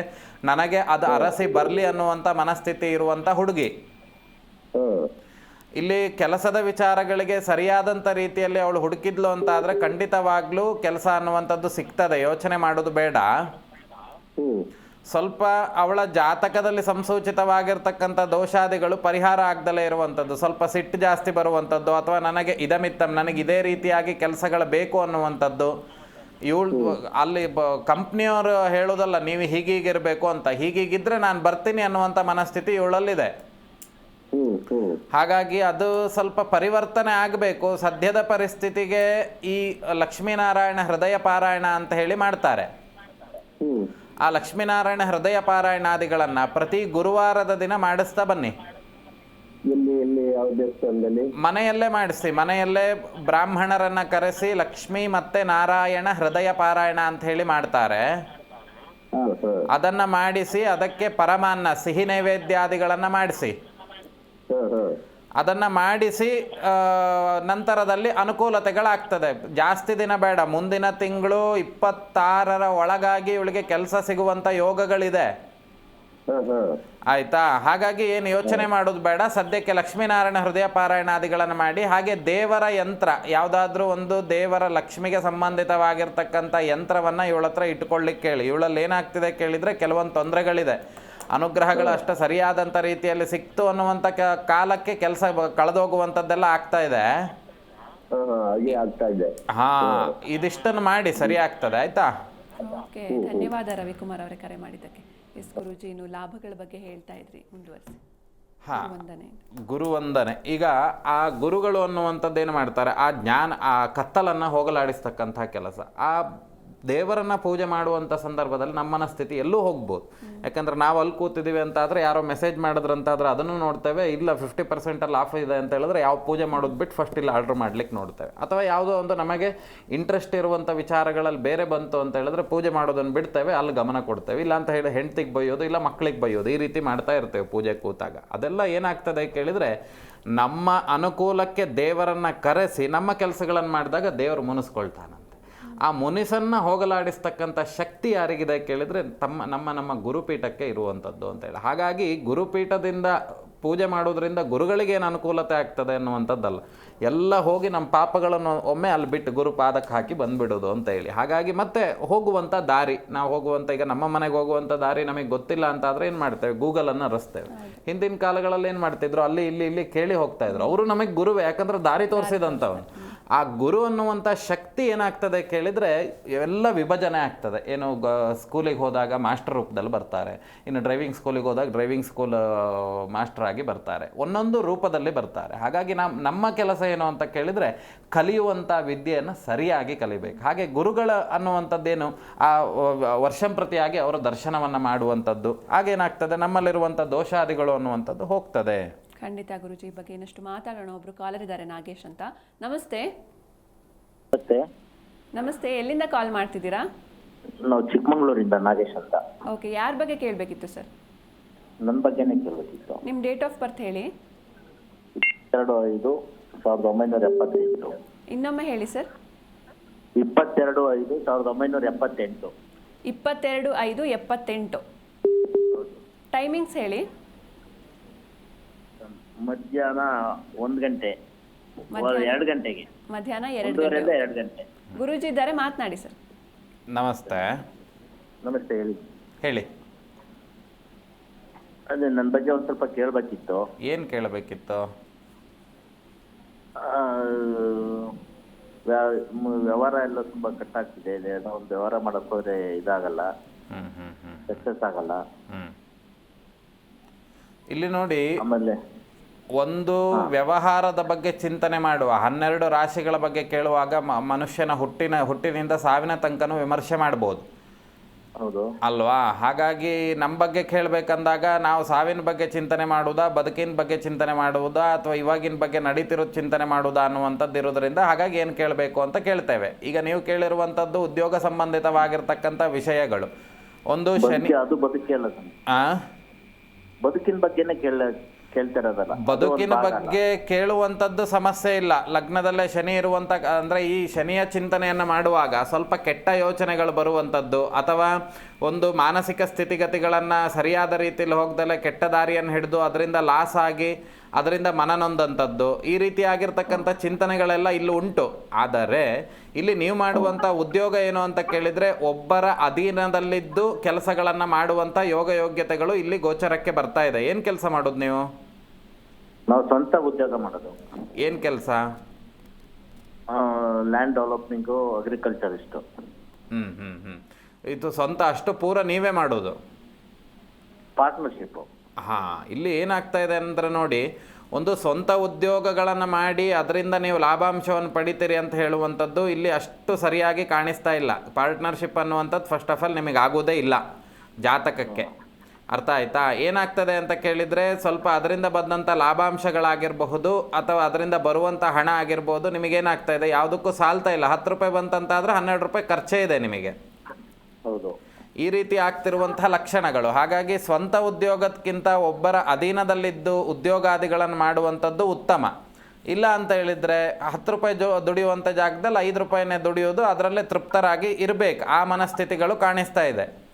ನನಗೆ ಅದು ಅರಸಿ ಬರಲಿ ಅನ್ನುವಂಥ ಮನಸ್ಥಿತಿ ಇರುವಂಥ ಹುಡುಗಿ. ಇಲ್ಲಿ ಕೆಲಸದ ವಿಚಾರಗಳಿಗೆ ಸರಿಯಾದಂಥ ರೀತಿಯಲ್ಲಿ ಅವಳು ಹುಡುಕಿದ್ಲು ಅಂತ ಆದರೆ ಖಂಡಿತವಾಗ್ಲೂ ಕೆಲಸ ಅನ್ನುವಂಥದ್ದು ಸಿಗ್ತದೆ. ಯೋಚನೆ ಮಾಡೋದು ಬೇಡ. ಸ್ವಲ್ಪ ಅವಳ ಜಾತಕದಲ್ಲಿ ಸಂಸೂಚಿತವಾಗಿರ್ತಕ್ಕಂಥ ದೋಷಾದಿಗಳು ಪರಿಹಾರ ಆಗದಲೇ ಇರುವಂಥದ್ದು. ಸ್ವಲ್ಪ ಸಿಟ್ಟು ಜಾಸ್ತಿ ಬರುವಂಥದ್ದು ಅಥವಾ ನನಗೆ ಇದಮಿತ್ತಂ ನನಗೆ ಇದೇ ರೀತಿಯಾಗಿ ಕೆಲಸಗಳು ಬೇಕು ಅನ್ನುವಂಥದ್ದು. ಇವಳು ಅಲ್ಲಿ ಬ ಕಂಪ್ನಿಯವರು ಹೇಳೋದಲ್ಲ ನೀವು ಹೀಗೀಗಿರಬೇಕು ಅಂತ. ಹೀಗೀಗಿದ್ರೆ ನಾನು ಬರ್ತೀನಿ ಅನ್ನುವಂಥ ಮನಸ್ಥಿತಿ ಇವಳಲ್ಲಿದೆ. ಹಾಗಾಗಿ ಅದು ಸ್ವಲ್ಪ ಪರಿವರ್ತನೆ ಆಗಬೇಕು. ಸದ್ಯದ ಪರಿಸ್ಥಿತಿಗೆ ಈ ಲಕ್ಷ್ಮೀನಾರಾಯಣ ಹೃದಯ ಪಾರಾಯಣ ಅಂತ ಹೇಳಿ ಮಾಡ್ತಾರೆ. ಆ ಲಕ್ಷ್ಮೀನಾರಾಯಣ ಹೃದಯ ಪಾರಾಯಣಾದಿಗಳನ್ನ ಪ್ರತಿ ಗುರುವಾರದ ದಿನ ಮಾಡಿಸ್ತಾ ಬನ್ನಿ. ಮನೆಯಲ್ಲೇ ಮಾಡಿಸಿ ಮನೆಯಲ್ಲೇ ಬ್ರಾಹ್ಮಣರನ್ನ ಕರೆಸಿ ಲಕ್ಷ್ಮೀ ಮತ್ತೆ ನಾರಾಯಣ ಹೃದಯ ಪಾರಾಯಣ ಅಂತ ಹೇಳಿ ಮಾಡ್ತಾರೆ. ಅದನ್ನ ಮಾಡಿಸಿ ಅದಕ್ಕೆ ಪರಮಾನ್ನ ಸಿಹಿ ನೈವೇದ್ಯಾದಿಗಳನ್ನ ಮಾಡಿಸಿ. ಅದನ್ನು ಮಾಡಿಸಿ ಆ, ನಂತರದಲ್ಲಿ ಅನುಕೂಲತೆಗಳಾಗ್ತದೆ. ಜಾಸ್ತಿ ದಿನ ಬೇಡ. ಮುಂದಿನ ತಿಂಗಳು ಇಪ್ಪತ್ತಾರರ ಒಳಗಾಗಿ ಇವಳಿಗೆ ಕೆಲಸ ಸಿಗುವಂಥ ಯೋಗಗಳಿದೆ. ಆಯ್ತಾ? ಹಾಗಾಗಿ ಏನು ಯೋಚನೆ ಮಾಡೋದು ಬೇಡ. ಸದ್ಯಕ್ಕೆ ಲಕ್ಷ್ಮೀನಾರಾಯಣ ಹೃದಯ ಪಾರಾಯಣಾದಿಗಳನ್ನು ಮಾಡಿ ಹಾಗೆ ದೇವರ ಯಂತ್ರ ಯಾವುದಾದ್ರೂ ಒಂದು ದೇವರ ಲಕ್ಷ್ಮಿಗೆ ಸಂಬಂಧಿತವಾಗಿರ್ತಕ್ಕಂಥ ಯಂತ್ರವನ್ನು ಇವಳ ಹತ್ರ ಇಟ್ಕೊಳ್ಳಿಕ್ಕೆ ಹೇಳಿ ಇವಳಲ್ಲಿ ಏನಾಗ್ತಿದೆ ಕೇಳಿದರೆ ಕೆಲವೊಂದು ತೊಂದರೆಗಳಿದೆ. ಅನುಗ್ರಹಗಳು ಅಷ್ಟು ಸರಿಯಾದಂಥ ರೀತಿಯಲ್ಲಿ ಸಿಕ್ತು ಅನ್ನುವಂಥ ಕಾಲಕ್ಕೆ ಕೆಲಸ ಕಳೆದೋಗುವಂಥದ್ದೆಲ್ಲ ಆಗ್ತಾ ಇದೆ. ಹಾ ಹಾ ಆಗ್ತಾ ಇದೆ. ಹಾ ಇದಿಷ್ಟನ್ನು ಮಾಡಿ ಸರಿ ಆಗ್ತದೆ ಆಯ್ತಾ? ಓಕೆ ಧನ್ಯವಾದ ರವಿಕುಮಾರ್ ಅವರೇ ಕರೆ ಮಾಡಿದ್ದಕ್ಕೆ. ಎಸ್ ಗುರುಜಿ ಇನ್ನು ಲಾಭಗಳ ಬಗ್ಗೆ ಹೇಳ್ತಾ ಇದ್ರಿ ಮುಂದುವರಿಸಿ. ಹಾ ವಂದನೆ ಗುರುವಂದನೆ. ಈಗ ಆ ಗುರುಗಳು ಅನ್ನುವಂಥದ್ದು ಏನು ಮಾಡ್ತಾರೆ? ಆ ಜ್ಞಾನ ಆ ಕತ್ತಲನ್ನು ಹೋಗಲಾಡಿಸ್ತಕ್ಕಂಥ ಕೆಲಸ. ಆ ದೇವರನ್ನ ಪೂಜೆ ಮಾಡುವಂಥ ಸಂದರ್ಭದಲ್ಲಿ ನಮ್ಮ ಮನಸ್ಥಿತಿ ಎಲ್ಲೂ ಹೋಗ್ಬೋದು. ಯಾಕಂದ್ರೆ ನಾವು ಅಲ್ಲಿ ಕೂತಿದ್ದೀವಿ ಅಂತಾದರೆ ಯಾರೋ ಮೆಸೇಜ್ ಮಾಡಿದ್ರಂತಾದ್ರೆ ಅದನ್ನು ನೋಡ್ತೇವೆ. ಇಲ್ಲ ಫಿಫ್ಟಿ ಪರ್ಸೆಂಟಲ್ಲಿ ಆಫ್ ಇದೆ ಅಂತ ಹೇಳಿದ್ರೆ ಯಾವ ಪೂಜೆ ಮಾಡೋದು ಬಿಟ್ಟು ಫಸ್ಟ್ ಇಲ್ಲಿ ಆರ್ಡ್ರ್ ಮಾಡ್ಲಿಕ್ಕೆ ನೋಡ್ತೇವೆ. ಅಥವಾ ಯಾವುದೋ ಒಂದು ನಮಗೆ ಇಂಟ್ರೆಸ್ಟ್ ಇರುವಂಥ ವಿಚಾರಗಳಲ್ಲಿ ಬೇರೆ ಬಂತು ಅಂತ ಹೇಳಿದ್ರೆ ಪೂಜೆ ಮಾಡೋದನ್ನು ಬಿಡ್ತೇವೆ, ಅಲ್ಲಿ ಗಮನ ಕೊಡ್ತೇವೆ. ಇಲ್ಲ ಅಂತ ಹೇಳಿ ಹೆಂಡ್ತಿಗೆ ಬೈಯೋದು, ಇಲ್ಲ ಮಕ್ಕಳಿಗೆ ಬೈಯೋದು, ಈ ರೀತಿ ಮಾಡ್ತಾ ಇರ್ತೇವೆ ಪೂಜೆ ಕೂತಾಗ. ಅದೆಲ್ಲ ಏನಾಗ್ತದೆ ಕೇಳಿದರೆ ನಮ್ಮ ಅನುಕೂಲಕ್ಕೆ ದೇವರನ್ನು ಕರೆಸಿ, ನಮ್ಮ ಕೆಲಸಗಳನ್ನು ಮಾಡಿದಾಗ ದೇವರು ಮುನಿಸ್ಕೊಳ್ತಾನಂತೆ. ಆ ಮುನಿಸನ್ನು ಹೋಗಲಾಡಿಸ್ತಕ್ಕಂಥ ಶಕ್ತಿ ಯಾರಿಗಿದೆ ಕೇಳಿದರೆ ತಮ್ಮ, ನಮ್ಮ ನಮ್ಮ ಗುರುಪೀಠಕ್ಕೆ ಇರುವಂಥದ್ದು ಅಂತೇಳಿ ಹಾಗಾಗಿ ಗುರುಪೀಠದಿಂದ ಪೂಜೆ ಮಾಡೋದ್ರಿಂದ ಗುರುಗಳಿಗೆ ಏನು ಅನುಕೂಲತೆ ಆಗ್ತದೆ ಅನ್ನುವಂಥದ್ದಲ್ಲ. ಎಲ್ಲ ಹೋಗಿ ನಮ್ಮ ಪಾಪಗಳನ್ನು ಒಮ್ಮೆ ಅಲ್ಲಿ ಬಿಟ್ಟು ಗುರು ಪಾದಕ್ಕೆ ಹಾಕಿ ಬಂದುಬಿಡೋದು ಅಂತ ಹೇಳಿ. ಹಾಗಾಗಿ ಮತ್ತೆ ಹೋಗುವಂಥ ದಾರಿ, ನಾವು ಹೋಗುವಂಥ, ಈಗ ನಮ್ಮ ಮನೆಗೆ ಹೋಗುವಂಥ ದಾರಿ ನಮಗೆ ಗೊತ್ತಿಲ್ಲ ಅಂತಾದರೆ ಏನು ಮಾಡ್ತೇವೆ? ಗೂಗಲನ್ನು ರಸ್ತೇವೆ ಹಿಂದಿನ ಕಾಲಗಳಲ್ಲಿ ಏನು ಮಾಡ್ತಿದ್ರು? ಅಲ್ಲಿ, ಇಲ್ಲಿ ಇಲ್ಲಿ ಕೇಳಿ ಹೋಗ್ತಾ ಇದ್ರು. ಅವರು ನಮಗೆ ಗುರುವೇ, ಯಾಕಂದ್ರೆ ದಾರಿ ತೋರಿಸಿದಂಥವನು ಆ ಗುರು ಅನ್ನುವಂಥ ಶಕ್ತಿ ಏನಾಗ್ತದೆ ಕೇಳಿದರೆ ಎಲ್ಲ ವಿಭಜನೆ ಆಗ್ತದೆ. ಏನು ಗ, ಸ್ಕೂಲಿಗೆ ಹೋದಾಗ ಮಾಸ್ಟರ್ ರೂಪದಲ್ಲಿ ಬರ್ತಾರೆ. ಇನ್ನು ಡ್ರೈವಿಂಗ್ ಸ್ಕೂಲಿಗೆ ಹೋದಾಗ ಡ್ರೈವಿಂಗ್ ಸ್ಕೂಲ್ ಮಾಸ್ಟರ್ ಆಗಿ ಬರ್ತಾರೆ. ಒಂದೊಂದು ರೂಪದಲ್ಲಿ ಬರ್ತಾರೆ. ಹಾಗಾಗಿ ನಮ್ಮ ನಮ್ಮ ಕೆಲಸ ಏನು ಅಂತ ಕೇಳಿದರೆ ಕಲಿಯುವಂಥ ವಿದ್ಯೆಯನ್ನು ಸರಿಯಾಗಿ ಕಲಿಬೇಕು. ಹಾಗೆ ಗುರುಗಳ ಅನ್ನುವಂಥದ್ದೇನು, ಆ ವ- ವರ್ಷಂಪ್ರತಿಯಾಗಿ ಅವರ ದರ್ಶನವನ್ನು ಮಾಡುವಂಥದ್ದು, ಹಾಗೇನಾಗ್ತದೆ? ನಮ್ಮಲ್ಲಿರುವಂಥ ದೋಷಾದಿಗಳು ಅನ್ನುವಂಥದ್ದು ಹೋಗ್ತದೆ. ಖಂಡಿತ ಗುರುಜಿ ಈ ಬಗ್ಗೆ ಇನ್ನಷ್ಟು ಮಾತಾಡೋಣ. ಒಬ್ರು ಕಾಲರ್ ಇದ್ದಾರೆ ನಾಗೇಶ್ ಅಂತ. ನಮಸ್ತೆ. ಮತ್ತೆ ನಮಸ್ತೆ ಎಲ್ಲಿಂದ ಕಾಲ್ ಮಾಡ್ತಿದ್ದೀರಾ? ನಾವು ಚಿಕ್ಕಮಂಗ್ಳೂರಿಂದ ನಾಗೇಶ್ ಅಂತ. ಓಕೆ ಯಾರ ಬಗ್ಗೆ ಕೇಳಬೇಕಿತ್ತು ಸರ್? ನನ್ನ ಬಗ್ಗೆನೇ ಕೇಳಬೇಕಿತ್ತು. ನಿಮ್ಮ ಡೇಟ್ ಆಫ್ ಬರ್ತ್ ಹೇಳಿ? ಎರಡು ಐದು ಸಾವಿರದ ಒಂಬೈನೂರ ಎಪ್ಪತ್ತೆಂಟು ಇನ್ನೊಮ್ಮೆ ಹೇಳಿ ಸರ್. ಇಪ್ಪತ್ತೆರಡು ಐದು ಸಾವಿರದ ಒಂಬೈನೂರ ಎಪ್ಪತ್ತೆಂಟು. ಇಪ್ಪತ್ತೆರಡು ಐದು ಎಪ್ಪತ್ತೆಂಟು. ಟೈಮಿಂಗ್ಸ್ ಹೇಳಿ. ಮಧ್ಯಾಹ್ನ ಒಂದ್ ಗಂಟೆ ಎರಡ್ ಗಂಟೆಗೆ. ಮಧ್ಯಾಹ್ನ ಎರಡು ಒಂದೂವರೆಯಿಂದ ಎರಡು ಗಂಟೆ. ಗುರೂಜಿ ಇದ್ದಾರೆ ಮಾತನಾಡಿ ಸರ್. ನಮಸ್ತೆ. ನಮಸ್ತೆ ಹೇಳಿ. ಹೇಳಿ. ಅದೇ ನನ್ನ ಬಗ್ಗೆ ಒಂದ್ ಸ್ವಲ್ಪ ಕೇಳಬೇಕಿತ್ತು. ಏನು ಕೇಳಬೇಕಿತ್ತು? ವ್ಯವಹಾರ ಎಲ್ಲ ತುಂಬಾ ಕಟ್ಟಾಗ್ತಿದೆ. ಆಗ್ತಿದೆ ಒಂದು ವ್ಯವಹಾರ ಮಾಡಕ್ ಹೋದ್ರೆ ಇದಾಗಲ್ಲ. ಹ್ಮ್ ಹ್ಮ್ ಹ್ಮ್ ಸಕ್ಸಸ್ ಆಗಲ್ಲ. ಹ್ಮ್. ಇಲ್ಲಿ ನೋಡಿ ಆಮೇಲೆ ಒಂದು ವ್ಯವಹಾರದ ಬಗ್ಗೆ ಚಿಂತನೆ ಮಾಡುವ ಹನ್ನೆರಡು ರಾಶಿಗಳ ಬಗ್ಗೆ ಕೇಳುವಾಗ ಮನುಷ್ಯನ ಹುಟ್ಟಿನ ಹುಟ್ಟಿನಿಂದ ಸಾವಿನ ತನಕನೂ ವಿಮರ್ಶೆ ಮಾಡ್ಬೋದು. ಹೌದು. ಅಲ್ವಾ? ಹಾಗಾಗಿ ನಮ್ಮ ಬಗ್ಗೆ ಕೇಳಬೇಕಂದಾಗ ನಾವು ಸಾವಿನ ಬಗ್ಗೆ ಚಿಂತನೆ ಮಾಡುವುದಾ ಬದುಕಿನ ಬಗ್ಗೆ ಚಿಂತನೆ ಮಾಡುವುದಾ ಅಥವಾ ಇವಾಗಿನ ಬಗ್ಗೆ ನಡೀತಿರೋದು ಚಿಂತನೆ ಮಾಡುವುದಾ ಅನ್ನುವಂಥದ್ದು ಇರೋದ್ರಿಂದ ಹಾಗಾಗಿ ಏನು ಕೇಳಬೇಕು ಅಂತ ಕೇಳ್ತೇವೆ. ಈಗ ನೀವು ಕೇಳಿರುವಂಥದ್ದು ಉದ್ಯೋಗ ಸಂಬಂಧಿತವಾಗಿರ್ತಕ್ಕಂಥ ವಿಷಯಗಳು. ಒಂದು ಶನಿ ಅದು ಬದುಕಿನ ಬಗ್ಗೆನೇ ಕೇಳ ಕೇಳ್ತಾ ಇರೋದಲ್ಲ ಅದು ಬದುಕಿನ. ಬಗ್ಗೆ ಕೇಳುವಂಥದ್ದು ಸಮಸ್ಯೆ ಇಲ್ಲ. ಲಗ್ನದಲ್ಲೇ ಶನಿ ಇರುವಂತ ಅಂದ್ರೆ ಈ ಶನಿಯ ಚಿಂತನೆಯನ್ನು ಮಾಡುವಾಗ ಸ್ವಲ್ಪ ಕೆಟ್ಟ ಯೋಚನೆಗಳು ಬರುವಂಥದ್ದು ಅಥವಾ ಒಂದು ಮಾನಸಿಕ ಸ್ಥಿತಿಗತಿಗಳನ್ನು ಸರಿಯಾದ ರೀತಿಯಲ್ಲಿ ಹೋಗ್ದಲ್ಲೇ ಕೆಟ್ಟ ದಾರಿಯನ್ನು ಹಿಡಿದು ಅದರಿಂದ ಲಾಸ್ ಆಗಿ ಅದರಿಂದ ಮನನೊಂದಂಥದ್ದು ಈ ರೀತಿಯಾಗಿರ್ತಕ್ಕಂಥ ಚಿಂತನೆಗಳೆಲ್ಲ ಇಲ್ಲಿ ಉಂಟು. ಆದರೆ ಇಲ್ಲಿ ನೀವು ಮಾಡುವಂಥ ಉದ್ಯೋಗ ಏನು ಅಂತ ಕೇಳಿದರೆ ಒಬ್ಬರ ಅಧೀನದಲ್ಲಿದ್ದು ಕೆಲಸಗಳನ್ನು ಮಾಡುವಂಥ ಯೋಗ ಯೋಗ್ಯತೆಗಳು ಇಲ್ಲಿ ಗೋಚರಕ್ಕೆ ಬರ್ತಾ ಇದೆ. ಏನು ಕೆಲಸ ಮಾಡೋದು ನೀವು? ನಾವು ಸ್ವಂತ ಉದ್ಯೋಗ ಮಾಡೋದು. ಏನು ಕೆಲಸ? ಲ್ಯಾಂಡ್ ಡೆವಲಪ್ಮೆಂಟ್ ಅಗ್ರಿಕಲ್ಚರಿಸ್ಟು ಹ್ಞೂ ಹ್ಞೂ ಹ್ಞೂ ಇದು ಸ್ವಂತ ಅಷ್ಟು ಪೂರ ನೀವೇ ಮಾಡೋದು? ಪಾರ್ಟ್ನರ್ಶಿಪ್ಪು ಹಾಂ ಇಲ್ಲಿ ಏನಾಗ್ತಾ ಇದೆ ಅಂದರೆ ನೋಡಿ ಒಂದು ಸ್ವಂತ ಉದ್ಯೋಗಗಳನ್ನು ಮಾಡಿ ಅದರಿಂದ ನೀವು ಲಾಭಾಂಶವನ್ನು ಪಡಿತೀರಿ ಅಂತ ಹೇಳುವಂಥದ್ದು ಇಲ್ಲಿ ಅಷ್ಟು ಸರಿಯಾಗಿ ಕಾಣಿಸ್ತಾ ಇಲ್ಲ. ಪಾರ್ಟ್ನರ್ಶಿಪ್ ಅನ್ನುವಂಥದ್ದು ಫಸ್ಟ್ ಆಫ್ ಆಲ್ ನಿಮಗೆ ಆಗೋದೇ ಇಲ್ಲ. ಜಾತಕಕ್ಕೆ. ಅರ್ಥ ಆಯ್ತಾ? ಏನಾಗ್ತದೆ ಅಂತ ಕೇಳಿದರೆ ಸ್ವಲ್ಪ ಅದರಿಂದ ಬಂದಂಥ ಲಾಭಾಂಶಗಳಾಗಿರಬಹುದು ಅಥವಾ ಅದರಿಂದ ಬರುವಂಥ ಹಣ ಆಗಿರ್ಬೋದು ನಿಮಗೇನಾಗ್ತಾ ಇದೆ? ಯಾವುದಕ್ಕೂ ಸಾಲ್ತಾ ಇಲ್ಲ. ಹತ್ತು ರೂಪಾಯಿ ಬಂತಂತಾದರೆ ಹನ್ನೆರಡು ರೂಪಾಯಿ ಖರ್ಚೇ ಇದೆ ನಿಮಗೆ. ಹೌದು. ಈ ರೀತಿ ಆಗ್ತಿರುವಂಥ ಲಕ್ಷಣಗಳು. ಹಾಗಾಗಿ ಸ್ವಂತ ಉದ್ಯೋಗಕ್ಕಿಂತ ಒಬ್ಬರ ಅಧೀನದಲ್ಲಿದ್ದು ಉದ್ಯೋಗಾದಿಗಳನ್ನು ಮಾಡುವಂಥದ್ದು ಉತ್ತಮ. ಇಲ್ಲ ಅಂತ ಹೇಳಿದರೆ ಹತ್ತು ರೂಪಾಯಿ ಜೋ ದುಡಿಯುವಂಥ ಜಾಗದಲ್ಲಿ ಐದು ರೂಪಾಯಿನೇ ದುಡಿಯೋದು ಅದರಲ್ಲೇ ತೃಪ್ತರಾಗಿ ಇರಬೇಕು. ಆ ಮನಸ್ಥಿತಿಗಳು ಕಾಣಿಸ್ತಾ ಇದೆ.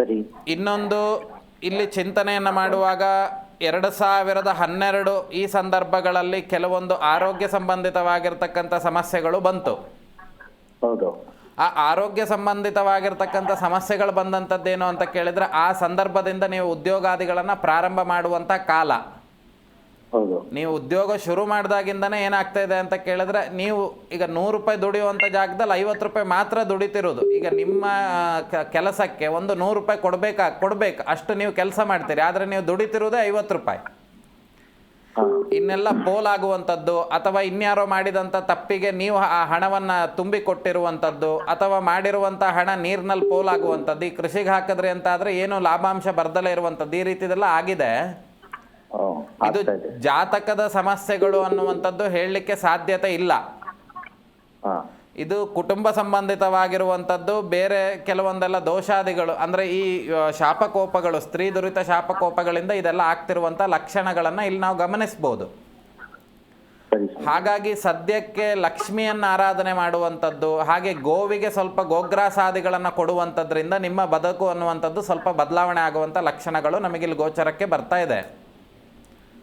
ಸರಿ. ಇನ್ನೊಂದು ಇಲ್ಲಿ ಚಿಂತನೆಯನ್ನು ಮಾಡುವಾಗ ಎರಡು ಸಾವಿರದ ಹನ್ನೆರಡು ಈ ಸಂದರ್ಭಗಳಲ್ಲಿ ಕೆಲವೊಂದು ಆರೋಗ್ಯ ಸಂಬಂಧಿತವಾಗಿರ್ತಕ್ಕಂಥ ಸಮಸ್ಯೆಗಳು ಬಂತು. ಹೌದು. ಆ ಆರೋಗ್ಯ ಸಂಬಂಧಿತವಾಗಿರ್ತಕ್ಕಂಥ ಸಮಸ್ಯೆಗಳು ಬಂದಂಥದ್ದೇನು ಅಂತ ಕೇಳಿದ್ರೆ ಆ ಸಂದರ್ಭದಿಂದ ನೀವು ಉದ್ಯೋಗಾದಿಗಳನ್ನು ಪ್ರಾರಂಭ ಮಾಡುವಂಥ ಕಾಲ. ಹೌದು. ನೀವು ಉದ್ಯೋಗ ಶುರು ಮಾಡಿದಾಗಿಂದನೇ ಏನಾಗ್ತಾ ಇದೆ ಅಂತ ಕೇಳಿದ್ರೆ ನೀವು ಈಗ ನೂರು ರೂಪಾಯಿ ದುಡಿಯುವಂಥ ಜಾಗದಲ್ಲಿ ಐವತ್ತು ರೂಪಾಯಿ ಮಾತ್ರ ದುಡಿತಿರೋದು. ಈಗ ನಿಮ್ಮ ಕೆಲಸಕ್ಕೆ ಒಂದು ನೂರು ರೂಪಾಯಿ ಕೊಡಬೇಕಾ ಕೊಡ್ಬೇಕು. ಅಷ್ಟು ನೀವು ಕೆಲಸ ಮಾಡ್ತೀರಿ. ಆದರೆ ನೀವು ದುಡಿತಿರೋದೇ ಐವತ್ತು ರೂಪಾಯಿ. ಇನ್ನೆಲ್ಲ ಪೋಲ್ ಪೋಲಾಗುವಂಥದ್ದು ಅಥವಾ ಇನ್ಯಾರೋ ಮಾಡಿದಂಥ ತಪ್ಪಿಗೆ ನೀವು ಆ ಹಣವನ್ನು ತುಂಬಿ ಕೊಟ್ಟಿರುವಂಥದ್ದು ಅಥವಾ ಮಾಡಿರುವಂಥ ಹಣ ನೀರಿನಲ್ಲಿ ಪೋಲಾಗುವಂಥದ್ದು ಈ ಕೃಷಿಗೆ ಹಾಕಿದ್ರೆ ಅಂತ ಆದರೆ ಏನು ಲಾಭಾಂಶ ಬರ್ದಲೇ ಇರುವಂಥದ್ದು ಈ ರೀತಿದೆಲ್ಲ ಆಗಿದೆ. ಇದು ಜಾತಕದ ಸಮಸ್ಯೆಗಳು ಅನ್ನುವಂಥದ್ದು ಹೇಳಲಿಕ್ಕೆ ಸಾಧ್ಯತೆ ಇಲ್ಲ. ಇದು ಕುಟುಂಬ ಸಂಬಂಧಿತವಾಗಿರುವಂಥದ್ದು ಬೇರೆ ಕೆಲವೊಂದೆಲ್ಲ ದೋಷಾದಿಗಳು ಅಂದರೆ ಈ ಶಾಪಕೋಪಗಳು ಸ್ತ್ರೀ ದುರಿತ ಶಾಪಕೋಪಗಳಿಂದ ಇದೆಲ್ಲ ಆಗ್ತಿರುವಂಥ ಲಕ್ಷಣಗಳನ್ನು ಇಲ್ಲಿ ನಾವು ಗಮನಿಸ್ಬೋದು. ಹಾಗಾಗಿ ಸದ್ಯಕ್ಕೆ ಲಕ್ಷ್ಮಿಯನ್ನು ಆರಾಧನೆ ಮಾಡುವಂಥದ್ದು ಹಾಗೆ ಗೋವಿಗೆ ಸ್ವಲ್ಪ ಗೋಗ್ರಾಸಾದಿಗಳನ್ನು ಕೊಡುವಂಥದ್ರಿಂದ ನಿಮ್ಮ ಬದುಕು ಅನ್ನುವಂಥದ್ದು ಸ್ವಲ್ಪ ಬದಲಾವಣೆ ಆಗುವಂಥ ಲಕ್ಷಣಗಳು ನಮಗಿಲ್ಲಿ ಗೋಚರಕ್ಕೆ ಬರ್ತಾ ಇದೆ.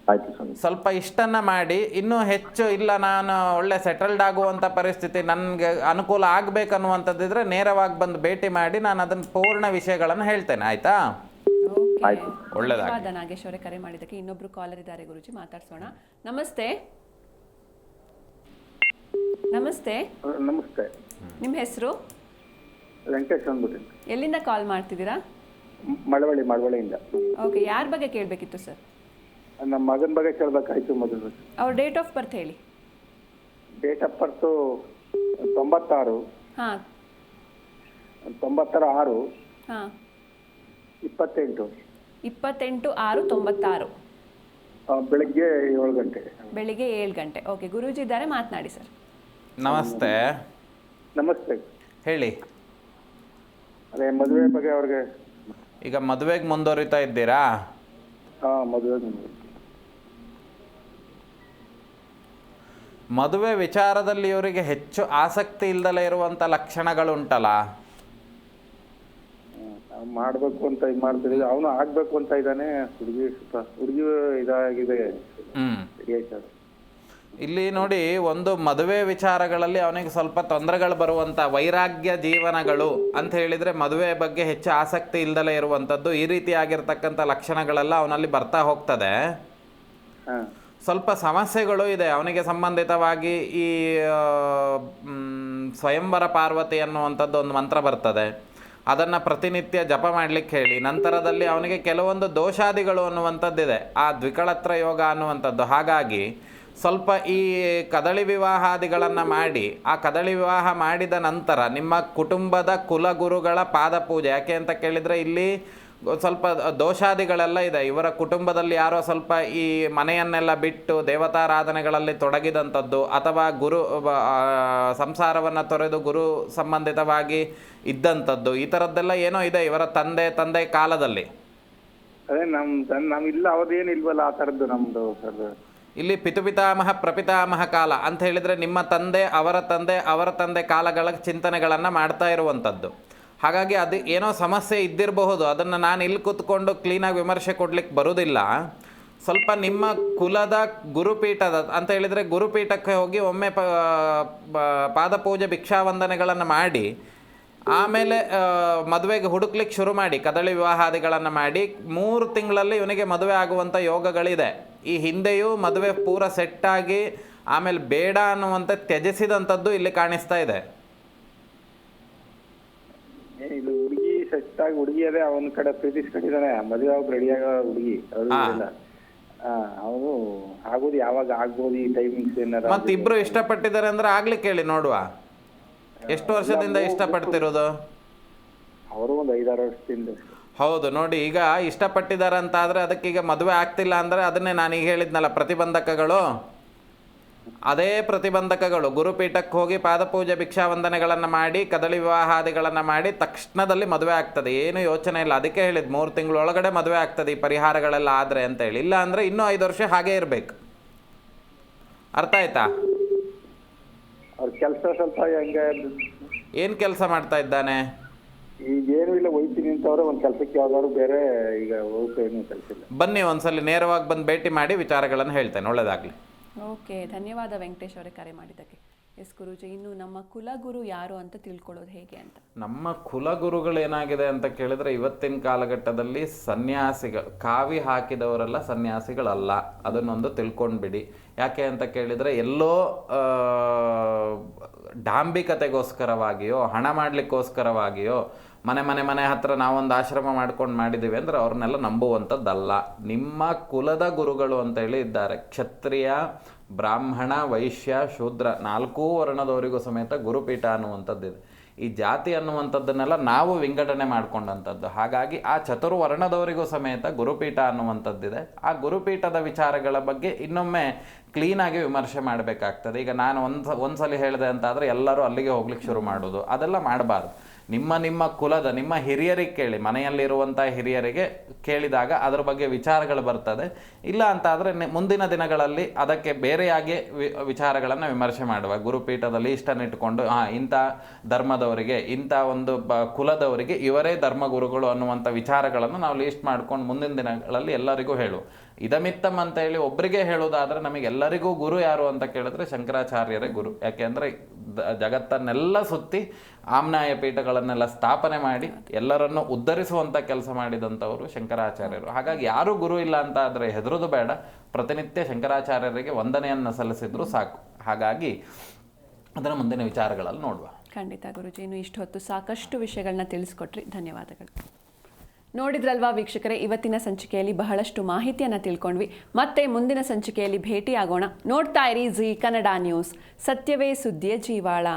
ಆಯ್ತು ಸ್ವಾಮಿ. ಸ್ವಲ್ಪ ಇಷ್ಟನ್ನ ಮಾಡಿ ಇನ್ನೂ ಹೆಚ್ಚು ಇಲ್ಲ ನಾನು ಒಳ್ಳೆ ಸೆಟಲ್ಡ್ ಆಗುವಂತ ಪರಿಸ್ಥಿತಿ ನನಗೆ ಅನುಕೂಲ ಆಗಬೇಕನ್ನುವಂಥದ್ದಿದ್ರೆ ನೇರವಾಗಿ ಬಂದು ಭೇಟಿ ಮಾಡಿ ನಾನು ಅದನ್ನ ಪೂರ್ಣ ವಿಷಯಗಳನ್ನು ಹೇಳ್ತೇನೆ ಆಯ್ತಾ? ಓಕೆ. ಆಯ್ತು. ಒಳ್ಳೆದಾಗ್ಲಿ. ಧನ್ಯವಾದ ನಾಗೇಶ್ ಅವರೇ ಕರೆ ಮಾಡಿದ್ದಕ್ಕೆ. ಇನ್ನೊಬ್ರು ಕಾಲರ್ ಇದ್ದಾರೆ ಗುರುಜಿ ಮಾತಾಡ್ಸೋಣ. ನಮಸ್ತೆ. ನಮಸ್ತೆ. ನಮಸ್ತೆ. ನಿಮ್ಮ ಹೆಸರು? ವೆಂಕಟೇಶ್ ಅಂದ್ಬಿಟ್ಟು. ಎಲ್ಲಿಂದ ಕಾಲ್ ಮಾಡ್ತಿದ್ದೀರಾ? ಮಳವಳ್ಳಿ ಮಳವಳ್ಳಿಯಿಂದ. ಓಕೆ ಯಾರ ಬಗ್ಗೆ ಕೇಳಬೇಕಿತ್ತು ಸರ್? ನಮ್ಮ ಮಗನ ಬಗ್ಗೆ ಕೇಳಬೇಕಾಯ್ತು ಮೊದಲು. ಅವ್ರ ಡೇಟ್ ಆಫ್ ಬರ್ತ್ ಹೇಳಿ. ಡೇಟ್ ಆಫ್ ಬರ್ತು ತೊಂಬತ್ತಾರು. ಹಾಂ. ತೊಂಬತ್ತರ ಆರು. ಹಾಂ. ಇಪ್ಪತ್ತೆಂಟು. ಇಪ್ಪತ್ತೆಂಟು ಆರು ತೊಂಬತ್ತಾರು. ಆ, ಬೆಳಗ್ಗೆ ಏಳು ಗಂಟೆ. ಬೆಳಿಗ್ಗೆ ಏಳು ಗಂಟೆ. ಓಕೆ ಗುರೂಜಿ ಇದ್ದಾರೆ ಮಾತನಾಡಿ ಸರ್ ನಮಸ್ತೆ. ನಮಸ್ತೆ. ಹೇಳಿ. ಅದೇ ಮದುವೆ ಬಗ್ಗೆ ಅವ್ರಿಗೆ ಈಗ ಮದುವೆಗೆ ಮುಂದುವರಿತಾ ಇದ್ದೀರಾ? ಹಾಂ ಮದುವೆ ಮದುವೆ ವಿಚಾರದಲ್ಲಿ ಇವರಿಗೆ ಹೆಚ್ಚು ಆಸಕ್ತಿ ಇಲ್ದಲೇ ಇರುವಂಥ ಲಕ್ಷಣಗಳುಂಟಲ್ಲ? ಮಾಡಬೇಕು ಅಂತ ಇದು ಮಾಡ್ತಿದ್ದೀವಿ ಅವನು ಆಗಬೇಕು ಅಂತ ಇದ್ದಾನೆ. ಹುಡುಗಿ ಹುಡುಗಿ ಇದಾಗಿದೆ. ಹ್ಮ್. ಇಲ್ಲಿ ನೋಡಿ ಒಂದು ಮದುವೆ ವಿಚಾರಗಳಲ್ಲಿ ಅವನಿಗೆ ಸ್ವಲ್ಪ ತೊಂದರೆಗಳು ಬರುವಂಥ ವೈರಾಗ್ಯ ಜೀವನಗಳು ಅಂತ ಹೇಳಿದರೆ ಮದುವೆ ಬಗ್ಗೆ ಹೆಚ್ಚು ಆಸಕ್ತಿ ಇಲ್ದಲೇ ಇರುವಂಥದ್ದು ಈ ರೀತಿಯಾಗಿರ್ತಕ್ಕಂಥ ಲಕ್ಷಣಗಳೆಲ್ಲ ಅವನಲ್ಲಿ ಬರ್ತಾ ಹೋಗ್ತದೆ. ಸ್ವಲ್ಪ ಸಮಸ್ಯೆಗಳು ಇದೆ. ಅವನಿಗೆ ಸಂಬಂಧಿತವಾಗಿ ಈ ಸ್ವಯಂವರ ಪಾರ್ವತಿ ಅನ್ನುವಂಥದ್ದು ಒಂದು ಮಂತ್ರ ಬರ್ತದೆ. ಅದನ್ನು ಪ್ರತಿನಿತ್ಯ ಜಪ ಮಾಡಲಿಕ್ಕೆ ಹೇಳಿ. ನಂತರದಲ್ಲಿ ಅವನಿಗೆ ಕೆಲವೊಂದು ದೋಷಾದಿಗಳು ಅನ್ನುವಂಥದ್ದಿದೆ. ಆ ದ್ವಿಕಳತ್ರ ಯೋಗ ಅನ್ನುವಂಥದ್ದು. ಹಾಗಾಗಿ ಸ್ವಲ್ಪ ಈ ಕದಳಿ ವಿವಾಹಾದಿಗಳನ್ನು ಮಾಡಿ, ಆ ಕದಳಿ ವಿವಾಹ ಮಾಡಿದ ನಂತರ ನಿಮ್ಮ ಕುಟುಂಬದ ಕುಲಗುರುಗಳ ಪಾದಪೂಜೆ. ಯಾಕೆ ಅಂತ ಕೇಳಿದರೆ ಇಲ್ಲಿ ಸ್ವಲ್ಪ ದೋಷಾದಿಗಳೆಲ್ಲ ಇದೆ. ಇವರ ಕುಟುಂಬದಲ್ಲಿ ಯಾರೋ ಸ್ವಲ್ಪ ಈ ಮನೆಯನ್ನೆಲ್ಲ ಬಿಟ್ಟು ದೇವತಾರಾಧನೆಗಳಲ್ಲಿ ತೊಡಗಿದಂಥದ್ದು ಅಥವಾ ಗುರು ಸಂಸಾರವನ್ನು ತೊರೆದು ಗುರು ಸಂಬಂಧಿತವಾಗಿ ಇದ್ದಂಥದ್ದು ಈ ಥರದ್ದೆಲ್ಲ ಏನೋ ಇದೆ ಇವರ ತಂದೆ ತಂದೆ ಕಾಲದಲ್ಲಿ? ಅದೇ ನಮ್ಮ ನಮ್ಮ ಇಲ್ಲ ಅವ್ರದ್ದೇನು ಇಲ್ವಲ್ಲ ಆ ಥರದ್ದು ನಮ್ಮದು ಸರ್. ಇಲ್ಲಿ ಪಿತುಪಿತಾಮಹ ಪ್ರಪಿತಾಮಹ ಕಾಲ ಅಂತ ಹೇಳಿದರೆ ನಿಮ್ಮ ತಂದೆ ಅವರ ತಂದೆ ಅವರ ತಂದೆ ಕಾಲಗಳ ಚಿಂತನೆಗಳನ್ನು ಮಾಡ್ತಾ ಇರುವಂಥದ್ದು. ಹಾಗಾಗಿ ಅದು ಏನೋ ಸಮಸ್ಯೆ ಇದ್ದಿರಬಹುದು. ಅದನ್ನು ನಾನು ಇಲ್ಲಿ ಕೂತ್ಕೊಂಡು ಕ್ಲೀನಾಗಿ ವಿಮರ್ಶೆ ಕೊಡ್ಲಿಕ್ಕೆ ಬರೋದಿಲ್ಲ. ಸ್ವಲ್ಪ ನಿಮ್ಮ ಕುಲದ ಗುರುಪೀಠದ ಅಂತ ಹೇಳಿದರೆ ಗುರುಪೀಠಕ್ಕೆ ಹೋಗಿ ಒಮ್ಮೆ ಪ ಪಾದಪೂಜೆ, ಭಿಕ್ಷಾವಂದನೆಗಳನ್ನು ಮಾಡಿ, ಆಮೇಲೆ ಮದುವೆಗೆ ಹುಡುಕ್ಲಿಕ್ಕೆ ಶುರು ಮಾಡಿ, ಕದಳಿ ವಿವಾಹಾದಿಗಳನ್ನು ಮಾಡಿ, ಮೂರು ತಿಂಗಳಲ್ಲಿ ಇವನಿಗೆ ಮದುವೆ ಆಗುವಂಥ ಯೋಗಗಳಿದೆ. ಈ ಹಿಂದೆಯೂ ಮದುವೆ ಪೂರ ಸೆಟ್ಟಾಗಿ ಆಮೇಲೆ ಬೇಡ ಅನ್ನುವಂತೆ ತ್ಯಜಿಸಿದಂಥದ್ದು ಇಲ್ಲಿ ಕಾಣಿಸ್ತಾ ಇದೆ ಏನಿಲ್ಲ ಹುಡುಗಿ ಸೆಟ್ ಆಗಿ ಹುಡುಗಿ ಅದೇ ಅವನ ಕಡೆ ಪ್ರೀತಿಸ್ಕೊಂಡಿದ್ದಾನೆ. ಮದುವೆ ಆಗ ರೆಡಿ ಆಗೋ ಹುಡುಗಿ. ಹಾ. ಅವನು ಆಗೋದು ಯಾವಾಗ ಆಗ್ಬೋದು ಈ ಟೈಮಿಂಗ್ಸ್ ಏನಾರ ಮತ್ತೆ ಇಬ್ರು ಇಷ್ಟಪಟ್ಟಿದ್ದಾರೆ ಅಂದ್ರೆ ಆಗ್ಲಿಕ್ಕೆ ಹೇಳಿ ನೋಡುವ. ಎಷ್ಟು ವರ್ಷದಿಂದ ಇಷ್ಟಪಡ್ತಿರೋದು? ಅವರು ಒಂದು ಐದಾರು ವರ್ಷದಿಂದ ಹೌದು ನೋಡಿ ಈಗ ಇಷ್ಟಪಟ್ಟಿದ್ದಾರೆ ಅಂತ ಆದರೆ ಅದಕ್ಕೀಗ ಮದುವೆ ಆಗ್ತಿಲ್ಲ ಅಂದ್ರೆ ಅದನ್ನೇ ನಾನೀಗ ಹೇಳಿದ್ನಲ್ಲ ಪ್ರತಿಬಂಧಕಗಳು. ಅದೇ ಪ್ರತಿಬಂಧಕಗಳು. ಗುರುಪೀಠಕ್ಕೆ ಹೋಗಿ ಪಾದಪೂಜೆ ಭಿಕ್ಷಾವಂದನೆಗಳನ್ನು ಮಾಡಿ ಕದಳಿ ವಿವಾಹಾದಿಗಳನ್ನು ಮಾಡಿ ತಕ್ಷಣದಲ್ಲಿ ಮದುವೆ ಆಗ್ತದೆ. ಏನು ಯೋಚನೆ ಇಲ್ಲ. ಅದಕ್ಕೆ ಹೇಳಿದ್ದು ಮೂರು ತಿಂಗಳೊಳಗಡೆ ಮದುವೆ ಆಗ್ತದೆ ಈ ಪರಿಹಾರಗಳೆಲ್ಲ ಆದರೆ ಅಂತೇಳಿ ಇಲ್ಲ ಅಂದರೆ ಇನ್ನೂ ಐದು ವರ್ಷ ಹಾಗೆ ಇರಬೇಕು. ಅರ್ಥ ಆಯ್ತಾ? ಅವ್ರ ಕೆಲಸ ಸ್ವಲ್ಪ ಹೆಂಗೆ ಏನು ಕೆಲಸ ಮಾಡ್ತಾ ಇದ್ದಾನೆ? ಈಗ ಏನು ಇಲ್ಲ. ಹೋಯ್ತೀನಿ ಅಂತವ್ರೆ ಒಂದು ಕೆಲಸಕ್ಕೆ ಯಾವ್ದಾದ್ರು ಬೇರೆ ಈಗ ಹೋಗ್ತಾ ಏನು ಕೆಲಸ ಇಲ್ಲ. ಬನ್ನಿ ಒಂದ್ಸಲಿ ನೇರವಾಗಿ ಬಂದು ಭೇಟಿ ಮಾಡಿ ವಿಚಾರಗಳನ್ನು ಹೇಳ್ತೇನೆ. ಒಳ್ಳೆಯದಾಗಲಿ ಓಕೆ, ಧನ್ಯವಾದ ವೆಂಕಟೇಶ್ ಅವರೇ ಕರೆ ಮಾಡಿದ್ದಕ್ಕೆ. ಎಸ್ ಗುರುಜಿ, ಇನ್ನು ನಮ್ಮ ಕುಲಗುರು ಯಾರು ಅಂತ ತಿಳ್ಕೊಳ್ಳೋದು ಹೇಗೆ ಅಂತ? ನಮ್ಮ ಕುಲಗುರುಗಳು ಏನಾಗಿದೆ ಅಂತ ಕೇಳಿದ್ರೆ ಇವತ್ತಿನ ಕಾಲಘಟ್ಟದಲ್ಲಿ ಸನ್ಯಾಸಿಗಳು ಕಾವಿ ಹಾಕಿದವರೆಲ್ಲ ಸನ್ಯಾಸಿಗಳಲ್ಲ. ಅದನ್ನೊಂದು ತಿಳ್ಕೊಂಡ್ಬಿಡಿ. ಯಾಕೆ ಅಂತ ಕೇಳಿದರೆ ಎಲ್ಲೋ ಡಾಂಬಿಕತೆಗೋಸ್ಕರವಾಗಿಯೋ ಹಣ ಮಾಡಲಿಕ್ಕೋಸ್ಕರವಾಗಿಯೋ, ಮನೆ ಮನೆ ಮನೆ ಹತ್ರ ನಾವೊಂದು ಆಶ್ರಮ ಮಾಡ್ಕೊಂಡು ಮಾಡಿದ್ದೀವಿ ಅಂದ್ರೆ ಅವ್ರನ್ನೆಲ್ಲ ನಂಬುವಂಥದ್ದಲ್ಲ. ನಿಮ್ಮ ಕುಲದ ಗುರುಗಳು ಅಂತ ಹೇಳಿ ಇದ್ದಾರೆ. ಕ್ಷತ್ರಿಯ, ಬ್ರಾಹ್ಮಣ, ವೈಶ್ಯ, ಶೂದ್ರ ನಾಲ್ಕೂ ವರ್ಣದವರಿಗೂ ಸಮೇತ ಗುರುಪೀಠ ಅನ್ನುವಂಥದ್ದಿದೆ. ಈ ಜಾತಿ ಅನ್ನುವಂಥದ್ದನ್ನೆಲ್ಲ ನಾವು ವಿಂಗಡಣೆ ಮಾಡಿಕೊಂಡಂಥದ್ದು. ಹಾಗಾಗಿ ಆ ಚತುರ್ವರ್ಣದವರಿಗೂ ಸಮೇತ ಗುರುಪೀಠ ಅನ್ನುವಂಥದ್ದಿದೆ. ಆ ಗುರುಪೀಠದ ವಿಚಾರಗಳ ಬಗ್ಗೆ ಇನ್ನೊಮ್ಮೆ ಕ್ಲೀನಾಗಿ ವಿಮರ್ಶೆ ಮಾಡಬೇಕಾಗ್ತದೆ. ಈಗ ನಾನು ಒಂದು ಒಂದ್ಸಲಿ ಹೇಳಿದೆ ಅಂತಾದರೆ ಎಲ್ಲರೂ ಅಲ್ಲಿಗೆ ಹೋಗ್ಲಿಕ್ಕೆ ಶುರು ಮಾಡೋದು. ಅದೆಲ್ಲ ಮಾಡಬಾರ್ದು. ನಿಮ್ಮ ನಿಮ್ಮ ಕುಲದ, ನಿಮ್ಮ ಹಿರಿಯರಿಗೆ ಕೇಳಿ ಮನೆಯಲ್ಲಿರುವಂಥ ಹಿರಿಯರಿಗೆ ಕೇಳಿದಾಗ ಅದರ ಬಗ್ಗೆ ವಿಚಾರಗಳು ಬರ್ತದೆ. ಇಲ್ಲ ಅಂತಾದರೆ ಮುಂದಿನ ದಿನಗಳಲ್ಲಿ ಅದಕ್ಕೆ ಬೇರೆಯಾಗಿ ವಿಚಾರಗಳನ್ನು ವಿಮರ್ಶೆ ಮಾಡುವ. ಗುರುಪೀಠದಲ್ಲಿ ಇಷ್ಟನ್ನು ಇಟ್ಟುಕೊಂಡು ಹಾಂ ಇಂಥ ಧರ್ಮದವರಿಗೆ, ಇಂಥ ಒಂದು ಬ, ಕುಲದವರಿಗೆ ಇವರೇ ಧರ್ಮಗುರುಗಳು ಅನ್ನುವಂಥ ವಿಚಾರಗಳನ್ನು ನಾವು ಲೀಸ್ಟ್ ಮಾಡ್ಕೊಂಡು ಮುಂದಿನ ದಿನಗಳಲ್ಲಿ ಎಲ್ಲರಿಗೂ ಹೇಳು. ಇದಮಿತ್ತಂ ಅಂತ ಹೇಳಿ ಒಬ್ಬರಿಗೆ ಹೇಳೋದಾದ್ರೆ ನಮಗೆಲ್ಲರಿಗೂ ಗುರು ಯಾರು ಅಂತ ಕೇಳಿದ್ರೆ ಶಂಕರಾಚಾರ್ಯರೇ ಗುರು. ಯಾಕೆಂದ್ರೆ ಜಗತ್ತನ್ನೆಲ್ಲ ಸುತ್ತಿ ಆಮ್ನಾಯ ಪೀಠಗಳನ್ನೆಲ್ಲ ಸ್ಥಾಪನೆ ಮಾಡಿ ಎಲ್ಲರನ್ನು ಉದ್ಧರಿಸುವಂಥ ಕೆಲಸ ಮಾಡಿದಂಥವರು ಶಂಕರಾಚಾರ್ಯರು. ಹಾಗಾಗಿ ಯಾರು ಗುರು ಇಲ್ಲ ಅಂತ ಆದರೆ ಹೆದರೋದು ಬೇಡ. ಪ್ರತಿನಿತ್ಯ ಶಂಕರಾಚಾರ್ಯರಿಗೆ ವಂದನೆಯನ್ನು ಸಲ್ಲಿಸಿದ್ರು ಸಾಕು. ಹಾಗಾಗಿ ಅದರ ಮುಂದಿನ ವಿಚಾರಗಳಲ್ಲಿ ನೋಡುವ. ಖಂಡಿತ ಗುರುಜಿ, ಇನ್ನು ಇಷ್ಟು ಹೊತ್ತು ಸಾಕಷ್ಟು ವಿಷಯಗಳನ್ನ ತಿಳಿಸ್ಕೊಟ್ರಿ. ಧನ್ಯವಾದಗಳು. ನೋಡಿದ್ರಲ್ವಾ ವೀಕ್ಷಕರೇ, ಇವತ್ತಿನ ಸಂಚಿಕೆಯಲ್ಲಿ ಬಹಳಷ್ಟು ಮಾಹಿತಿಯನ್ನು ತಿಳ್ಕೊಂಡ್ವಿ. ಮತ್ತೆ ಮುಂದಿನ ಸಂಚಿಕೆಯಲ್ಲಿ ಭೇಟಿ ಆಗೋಣ ನೋಡ್ತಾ ಇರಿ ಜಿ ಕನ್ನಡ ನ್ಯೂಸ್. ಸತ್ಯವೇ ಸುದ್ದಿಯ ಜೀವಾಳ.